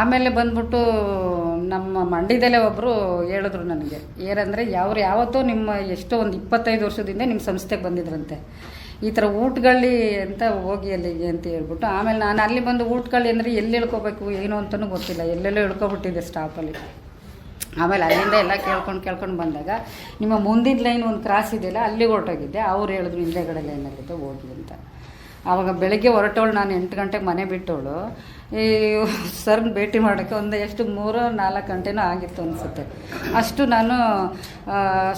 ಆಮೇಲೆ ಬಂದ್ಬಿಟ್ಟು ನಮ್ಮ ಮಂಡ್ಯದಲ್ಲೇ ಒಬ್ಬರು ಹೇಳಿದ್ರು ನನಗೆ. ಏನಂದರೆ, ಯಾವ್ರು ಯಾವತ್ತೋ ನಿಮ್ಮ ಎಷ್ಟೋ ಒಂದು ಇಪ್ಪತ್ತೈದು ವರ್ಷದಿಂದ ನಿಮ್ಮ ಸಂಸ್ಥೆಗೆ ಬಂದಿದ್ರಂತೆ. ಈ ಥರ ಊಟಗಳ್ಳಿ ಅಂತ ಹೋಗಿ ಅಲ್ಲಿಗೆ ಅಂತ ಹೇಳ್ಬಿಟ್ಟು, ಆಮೇಲೆ ನಾನು ಅಲ್ಲಿ ಬಂದು ಊಟಗಳ್ಳಿ ಅಂದರೆ ಎಲ್ಲಿ ಇಳ್ಕೊಬೇಕು, ಏನು ಅಂತಲೂ ಗೊತ್ತಿಲ್ಲ. ಎಲ್ಲೆಲ್ಲೋ ಇಳ್ಕೊಬಿಟ್ಟಿದ್ದೆ ಸ್ಟಾಪಲ್ಲಿ ಆಮೇಲೆ ಅಲ್ಲಿಂದ ಎಲ್ಲ ಕೇಳ್ಕೊಂಡು ಕೇಳ್ಕೊಂಡು ಬಂದಾಗ ನಿಮ್ಮ ಮುಂದಿನ ಲೈನ್ ಒಂದು ಕ್ರಾಸ್ ಇದೆಯಲ್ಲ ಅಲ್ಲಿಗೆ ಹೊರಟೋಗಿದ್ದೆ. ಅವ್ರು ಹೇಳಿದ್ರು ಹಿಂದೆಗಡೆ ಲೈನಲ್ಲಿದ್ದೆ ಹೋಗಿ ಅಂತ. ಆವಾಗ ಬೆಳಗ್ಗೆ ಹೊರಟವಳು ನಾನು, ಎಂಟು ಗಂಟೆಗೆ ಮನೆ ಬಿಟ್ಟವಳು ಈ ಸರ್ನ ಭೇಟಿ ಮಾಡೋಕ್ಕೆ ಒಂದು ಎಷ್ಟು, ಮೂರು, ನಾಲ್ಕು ಗಂಟೆನೂ ಆಗಿತ್ತು ಅನಿಸುತ್ತೆ. ಅಷ್ಟು ನಾನು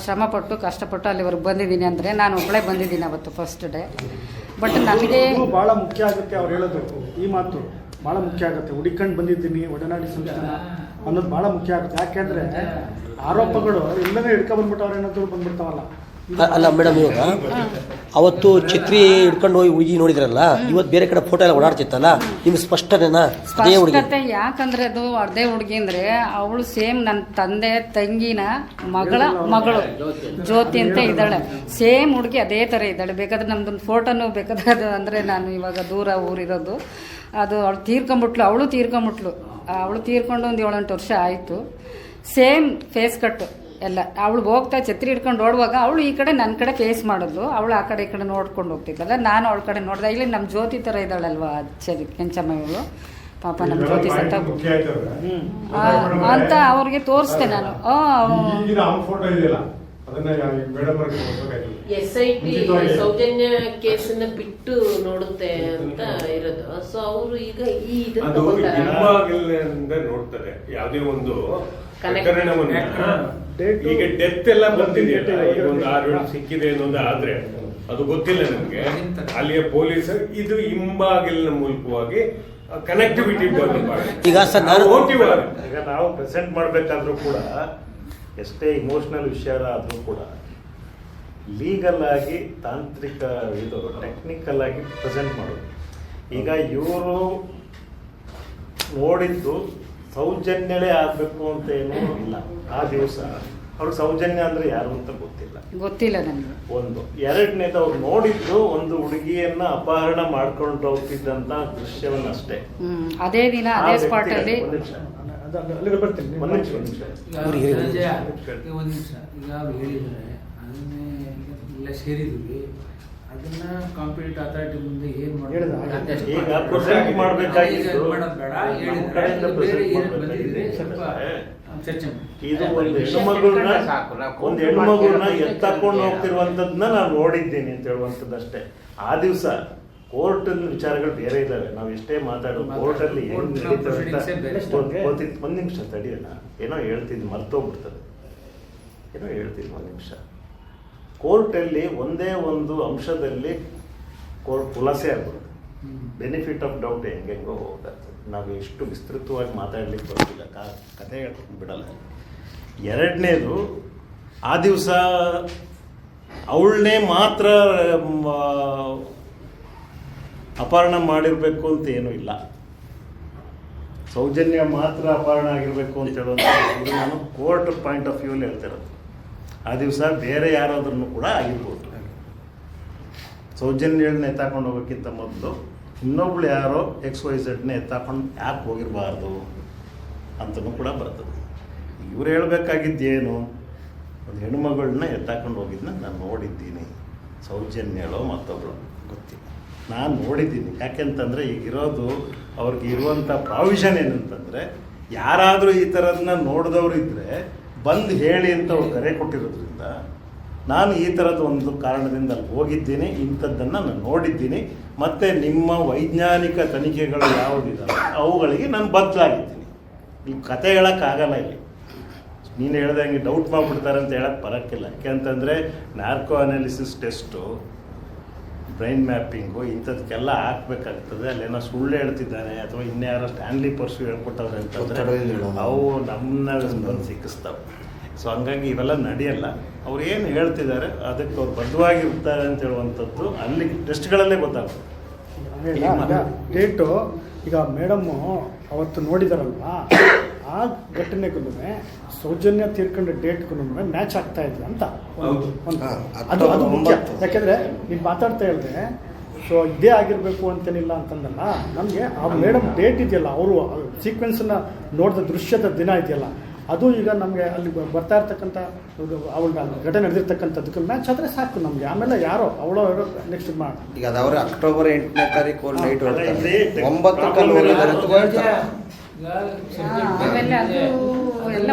ಶ್ರಮಪಟ್ಟು, ಕಷ್ಟಪಟ್ಟು ಅಲ್ಲಿವರೆಗೆ ಬಂದಿದ್ದೀನಿ ಅಂದರೆ ನಾನು ಒಬ್ಬಳೇ ಬಂದಿದ್ದೀನಿ ಅವತ್ತು ಫಸ್ಟ್ ಡೇ ಬಟ್ ನನಗೆ ಭಾಳ ಮುಖ್ಯ ಆಗುತ್ತೆ ಅವ್ರು ಹೇಳೋದು. ಈ ಮಾತು ಭಾಳ ಮುಖ್ಯ ಆಗುತ್ತೆ. ಹುಡಿಕೊಂಡು ಬಂದಿದ್ದೀನಿ, ಒಡನಾಡಿ ಸಂಸ್ಥಾನ. ಅನ್ನೋದು ಬಹಳ ಮುಖ್ಯ ಆಗುತ್ತೆ. ಯಾಕೆಂದ್ರೆ ಆರೋಪಗಳು ಎಲ್ಲನೂ ಹಿಡ್ಕೊ ಬಂದ್ಬಿಟ್ಟವ್ರೆ ಅನ್ನೋದು ಬಂದ್ಬಿಡ್ತಾವಲ್ಲ. ಅಲ್ಲ, ಮೇಡಮ್, ಇವಾಗ ಅವತ್ತು ಛತ್ರಿ ಹಿಡ್ಕೊಂಡು ಹೋಗಿ ಹುಡುಗಿ ನೋಡಿದ್ರಲ್ಲ, ಇವತ್ತು ಬೇರೆ ಕಡೆ ಫೋಟೋ ಎಲ್ಲ ಓಡಾಡ್ತಿತ್ತಲ್ಲ, ನಿಮ್ಗೆ ಸ್ಪಷ್ಟನೇನಾ? ಅದೇ ಹುಡುಗಿ. ಯಾಕಂದ್ರೆ ಅದು ಅದೇ ಹುಡುಗಿ ಅಂದ್ರೆ ಅವಳು ಸೇಮ್ ನನ್ನ ತಂದೆ, ತಂಗಿನ ಮಗಳ ಮಗಳು, ಜ್ಯೋತಿ ಅಂತ ಇದ್ದಾಳೆ. ಸೇಮ್ ಹುಡುಗಿ ಅದೇ ಥರ ಇದ್ದಾಳೆ. ಬೇಕಾದ್ರೆ ನಮ್ದೊಂದು ಫೋಟೋನು ಬೇಕಾದ್ರೆ ಅದು ಅಂದರೆ ನಾನು ಇವಾಗ ದೂರ ಊರಿರೋದು. ಅದು ಅವಳು ತೀರ್ಕೊಂಬಿಟ್ಲು ಅವಳು ತೀರ್ಕೊಂಬಿಟ್ಲು. ಅವಳು ತೀರ್ಕೊಂಡು ಒಂದು ಏಳೆಂಟು ವರ್ಷ ಆಯಿತು. ಸೇಮ್ ಫೇಸ್ ಕಟ್ಟು ಎಲ್ಲ ಅವಳು ಹೋಗ್ತಾ ಛತ್ರಿ ಹಿಡ್ಕೊಂಡು ಓಡುವಾಗ ಅವಳು ಈ ಕಡೆ ನನ್ನ ಕಡೆ ಫೇಸ್ ಮಾಡಿದ್ಲು ಅವಳು ಆ ಕಡೆ ಈ ಕಡೆ ನೋಡ್ಕೊಂಡು ಹೋಗ್ತಿದ್ದಲ್ಲ ನಾನು ಅವಳ ಕಡೆ ನೋಡಿದೆ ಇಲ್ಲಿ ನಮ್ಮ ಜ್ಯೋತಿ ಥರ ಇದ್ದಾಳಲ್ವಾ ಚರಿ ಕೆಂಚಮ್ಮ ಇವಳು ಪಾಪ ನಮ್ಮ ಜ್ಯೋತಿ ಸತ್ತ ಅಂತ ಅವ್ರಿಗೆ ತೋರಿಸ್ತೆ ನಾನು. S I T. ಸೌಜನ್ಯ ಕೇಸನ್ನ ಬಿಟ್ಟು ನೋಡುತ್ತೆ ಅಂತ ಇರೋದು. ಸೊ ಅವರು ಈಗ ಈ ಇದನ್ನ ನೋಡ್ತಾರೆ. ಯಾವುದೇ ಒಂದು Connect. ಈಗ ಡೆತ್ ಎಲ್ಲ ಬಂದಿದೆಯಲ್ಲ ಈಗ ಒಂದು ಆರು ಏಳು ಸಿಕ್ಕಿದೆ ಅನ್ನೋದು ಆದ್ರೆ ಅದು ಗೊತ್ತಿಲ್ಲ ನಮಗೆ. ಅಲ್ಲಿಯ ಪೊಲೀಸ್ ಇದು ಹಿಂಬಾಗಿಲಿನ ಮೂಲಕವಾಗಿ ಕನೆಕ್ಟಿವಿಟಿ ಈಗ ಸರ್ ನಾನು ಈಗ ನಾವು ಪ್ರೆಸೆಂಟ್ ಮಾಡಬೇಕಾದ್ರೂ ಕೂಡ ಎಷ್ಟೇ ಇಮೋಷನಲ್ ವಿಷಯ ಆದರೂ ಕೂಡ ಲೀಗಲ್ ಆಗಿ ತಾಂತ್ರಿಕ ಇದು ಟೆಕ್ನಿಕಲ್ ಆಗಿ ಪ್ರೆಸೆಂಟ್ ಮಾಡೋದು. ಈಗ ಇವರು ನೋಡಿದ್ದು ಸೌಜನ್ಯವೇ ಆಗಬೇಕು ಅಂತ ಏನೂ ಇಲ್ಲ. ಆ ದಿವಸ ಅವ್ರಿಗೆ ಸೌಜನ್ಯ ಅಂದ್ರೆ ಯಾರು ಅಂತ ಗೊತ್ತಿಲ್ಲ. ಗೊತ್ತಿಲ್ಲ ನನಗೆ. ಒಂದು. ಎರಡನೇದು ಅವ್ರು ನೋಡಿದ್ದು ಒಂದು ಹುಡುಗಿಯನ್ನ ಅಪಹರಣ ಮಾಡ್ಕೊಂಡು ಹೋಗ್ತಿದ್ದಂತ ದೃಶ್ಯವನ್ನಷ್ಟೇ. ಅದೇ ದಿನ ಅದೇ ಸ್ಪಾಟ್ ಅಲ್ಲಿ- ಅಲ್ಲಿಗೆ ಬರ್ತೀನಿ ಒಂದು ನಿಮಿಷ ಒಂದು ನಿಮಿಷ. ಒಂದ್ ನಿಮಿಷ. ಈಗ ಅವ್ರು ಹೇಳಿದ್ರೆ ಅದನ್ನೇ ಎಲ್ಲ ಸೇರಿದ್ವಿ. ಅದನ್ನ ಕಾಂಪಿಟೇಟ್ ಅಥಾರಿಟಿ ಮುಂದೆ ಏನ್ ಒಂದು ಹೆಣ್ಣು ಮಗುನ ಎತ್ತಕೊಂಡು ಹೋಗ್ತಿರುವಂತದ್ನ ನಾನು ನೋಡಿದ್ದೀನಿ ಅಂತ ಹೇಳುವಂಥದ್ದಷ್ಟೇ ಆ ದಿವಸ ಕೋರ್ಟ್ ವಿಚಾರಗಳು ಬೇರೆ ಇದಾವೆ. ನಾವು ಎಷ್ಟೇ ಮಾತಾಡೋ. ಕೋರ್ಟ್ ಅಲ್ಲಿ ಒಂದ್- ನಿಮಿಷ ತಡಿಯೋಣ ಏನೋ ಹೇಳ್ತಿದ್ ಮರ್ತೋಗ್ಬಿಡ್ತದೆ. ಏನೋ ಹೇಳ್ತಿದ್ ಒಂದ್ ನಿಮಿಷ. ಕೋರ್ಟಲ್ಲಿ ಒಂದೇ ಒಂದು ಅಂಶದಲ್ಲಿ ಕೋರ್ಟ್ ಕುಲಸೆ ಆಗ್ಬಿಡುತ್ತೆ. ಬೆನಿಫಿಟ್ ಆಫ್ ಡೌಟ್ ಹೆಂಗೆಂಗೋ ಹೋಗುತ್ತೆ ನಾವು ಎಷ್ಟು ವಿಸ್ತೃತವಾಗಿ ಮಾತಾಡಲಿಕ್ಕೆ ಬರ್ತಿಲ್ಲ. ಕಾ ಕತೆ ಹೇಳ್ಕೊಂಡು ಬಿಡಲ್ಲ. ಎರಡನೇದು, ಆ ದಿವಸ ಅವಳನ್ನೇ ಮಾತ್ರ ಅಪಹರಣ ಮಾಡಿರಬೇಕು ಅಂತ ಏನೂ ಇಲ್ಲ. ಸೌಜನ್ಯ ಮಾತ್ರ ಅಪಹರಣ ಆಗಿರಬೇಕು ಅಂತ ಹೇಳುವಂಥ ನಾನು ಕೋರ್ಟ್ ಪಾಯಿಂಟ್ ಆಫ್ ವ್ಯೂಲಿ ಹೇಳ್ತಿರೋದು ಆ ದಿವಸ ಬೇರೆ ಯಾರಾದ್ರೂ ಕೂಡ ಆಗಿರ್ಬೋದು. ಸೌಜನ್ಯಗಳನ್ನ ಎತ್ತಾಕೊಂಡು ಹೋಗೋಕ್ಕಿಂತ ಮೊದಲು ಇನ್ನೊಬ್ಳು ಯಾರೋ ಎಕ್ಸ್ ವೈ ಝಡ್ನ ಎತ್ತಾಕೊಂಡು ಯಾಕೆ ಹೋಗಿರಬಾರ್ದು ಅಂತಲೂ ಕೂಡ ಬರ್ತದೆ. ಇವ್ರು ಹೇಳಬೇಕಾಗಿದ್ದೇನು, ಒಂದು ಹೆಣ್ಮಗಳನ್ನ ಎತ್ತಾಕೊಂಡು ಹೋಗಿದ್ದನ್ನ ನಾನು ನೋಡಿದ್ದೀನಿ. ಸೌಜನ್ಯಳೋ ಮತ್ತೊಬ್ಳು? ಗೊತ್ತಿಲ್ಲ. ನಾನು ನೋಡಿದ್ದೀನಿ. ಯಾಕೆಂತಂದರೆ ಈಗಿರೋದು ಅವ್ರಿಗೆ ಇರುವಂಥ ಪ್ರಾವಿಷನ್ ಏನಂತಂದರೆ ಯಾರಾದರೂ ಈ ಥರದನ್ನ ನೋಡಿದವ್ರು ಇದ್ದರೆ ಬಂದು ಹೇಳಿ ಅಂತ ಅವ್ರು ಕರೆ ಕೊಟ್ಟಿರೋದ್ರಿಂದ ನಾನು ಈ ಥರದ ಒಂದು ಕಾರಣದಿಂದ ಅಲ್ಲಿ ಹೋಗಿದ್ದೀನಿ, ಇಂಥದ್ದನ್ನು ನಾನು ನೋಡಿದ್ದೀನಿ, ಮತ್ತು ನಿಮ್ಮ ವೈಜ್ಞಾನಿಕ ತನಿಖೆಗಳು ಯಾವುದಿದ್ದಾವೆ ಅವುಗಳಿಗೆ ನಾನು ಬದಲಾಗಿದ್ದೀನಿ. ನೀವು ಕತೆ ಹೇಳೋಕ್ಕಾಗಲ್ಲ ಇಲ್ಲಿ. ನೀನು ಹೇಳ್ದಂಗೆ ಡೌಟ್ ಮಾಡಿಬಿಡ್ತಾರೆ ಅಂತ ಹೇಳಕ್ಕೆ ಬರೋಕ್ಕಿಲ್ಲ. ಯಾಕೆಂತಂದರೆ narco analysis test brain mapping ಇಂಥದಕ್ಕೆಲ್ಲ ಹಾಕ್ಬೇಕಾಗ್ತದೆ. ಅಲ್ಲೇನೋ ಸುಳ್ಳು ಹೇಳ್ತಿದ್ದಾನೆ ಅಥವಾ ಇನ್ಯಾರೋ ಸ್ಟ್ಯಾನ್ಲಿ ಪರ್ಸು ಹೇಳ್ಕೊಟ್ಟವ್ರೆ ಅಂತಂದರೆ. ಅವು ನಮ್ಮನ್ನ ಬಂದು ಸಿಕ್ಕಿಸ್ತಾವೆ. ಸೊ ಹಂಗಾಗಿ ಇವೆಲ್ಲ ನಡೆಯಲ್ಲ. ಅವ್ರು ಏನು ಹೇಳ್ತಿದ್ದಾರೆ ಅದಕ್ಕೆ ಅವ್ರು ಬದ್ಧವಾಗಿರ್ತಾರೆ ಅಂತ ಹೇಳುವಂಥದ್ದು ಅಲ್ಲಿ ಟೆಸ್ಟ್ಗಳಲ್ಲೇ ಗೊತ್ತಾಗುತ್ತೆ. ಡೇಟು ಈಗ ಮೇಡಮ್ಮು ಅವತ್ತು ನೋಡಿದಾರಲ್ವಾ? ಆ ಘಟನೆಗೂ ಸೌಜನ್ಯ ತೀರ್ಕೊಂಡ ಡೇಟ್ಗೂ ಮ್ಯಾಚ್ ಆಗ್ತಾ ಇದೆ ಅಂತ ಒಂದು ಅದು ಅದು ಮುಖ್ಯ. ಯಾಕೆಂದ್ರೆ ನೀನು ಮಾತಾಡ್ತಾ ಹೇಳಿದೆ ಸೊ ಇದೇ ಆಗಿರಬೇಕು ಅಂತೇನಿಲ್ಲ ಅಂತಂದಲ್ಲ ನಮಗೆ ಆ ಮೇಡಮ್ ಡೇಟ್ ಇದೆಯಲ್ಲ ಅವರು ಸೀಕ್ವೆನ್ಸನ್ನ ನೋಡಿದ ದೃಶ್ಯದ ದಿನ ಇದೆಯಲ್ಲ ಅದು ಈಗ ನಮಗೆ ಅಲ್ಲಿ ಬ- ಬರ್ತಾ ಇರ್ತಕ್ಕಂಥ ಅವಳ ಘಟನೆ ನಡೆದಿರ್ತಕ್ಕಂಥದ್ದಕ್ಕೆ ಮ್ಯಾಚ್ ಆದರೆ ಸಾಕು ನಮಗೆ. ಆಮೇಲೆ ಯಾರೋ ಅವಳೋ ನೆಕ್ಸ್ಟ್ ಮಾಡಿ ಈಗ ಅದವ್ರೆ ಅಕ್ಟೋಬರ್ ಎಂಟನೇ ತಾರೀಕು ನೈಟ್ ಒಂಬತ್ತಕ್ಕೆ ಆಮೇಲೆ ಅದು ಎಲ್ಲ.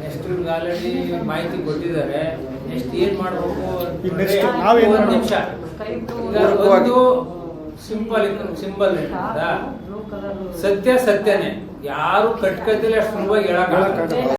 ನೆಕ್ಸ್ಟ್ ಆಲ್ರೆಡಿ ಮಾಹಿತಿ ಕೊಟ್ಟಿದ್ದಾರೆ ನೆಕ್ಸ್ಟ್ ಏನ್ ಮಾಡಬೇಕು ಒಂದ್? ನಿಮಿಷ. ಒಂದು ಸಿಂಪಲ್ ಸಿಂಬಲ್ ಸತ್ಯ ಸತ್ಯನೇ ಯಾರು ಕಟ್ಕತಿಲ್ಲ ಅಷ್ಟು ಸುಲಭವಾಗಿ ಹೇಳಕ್.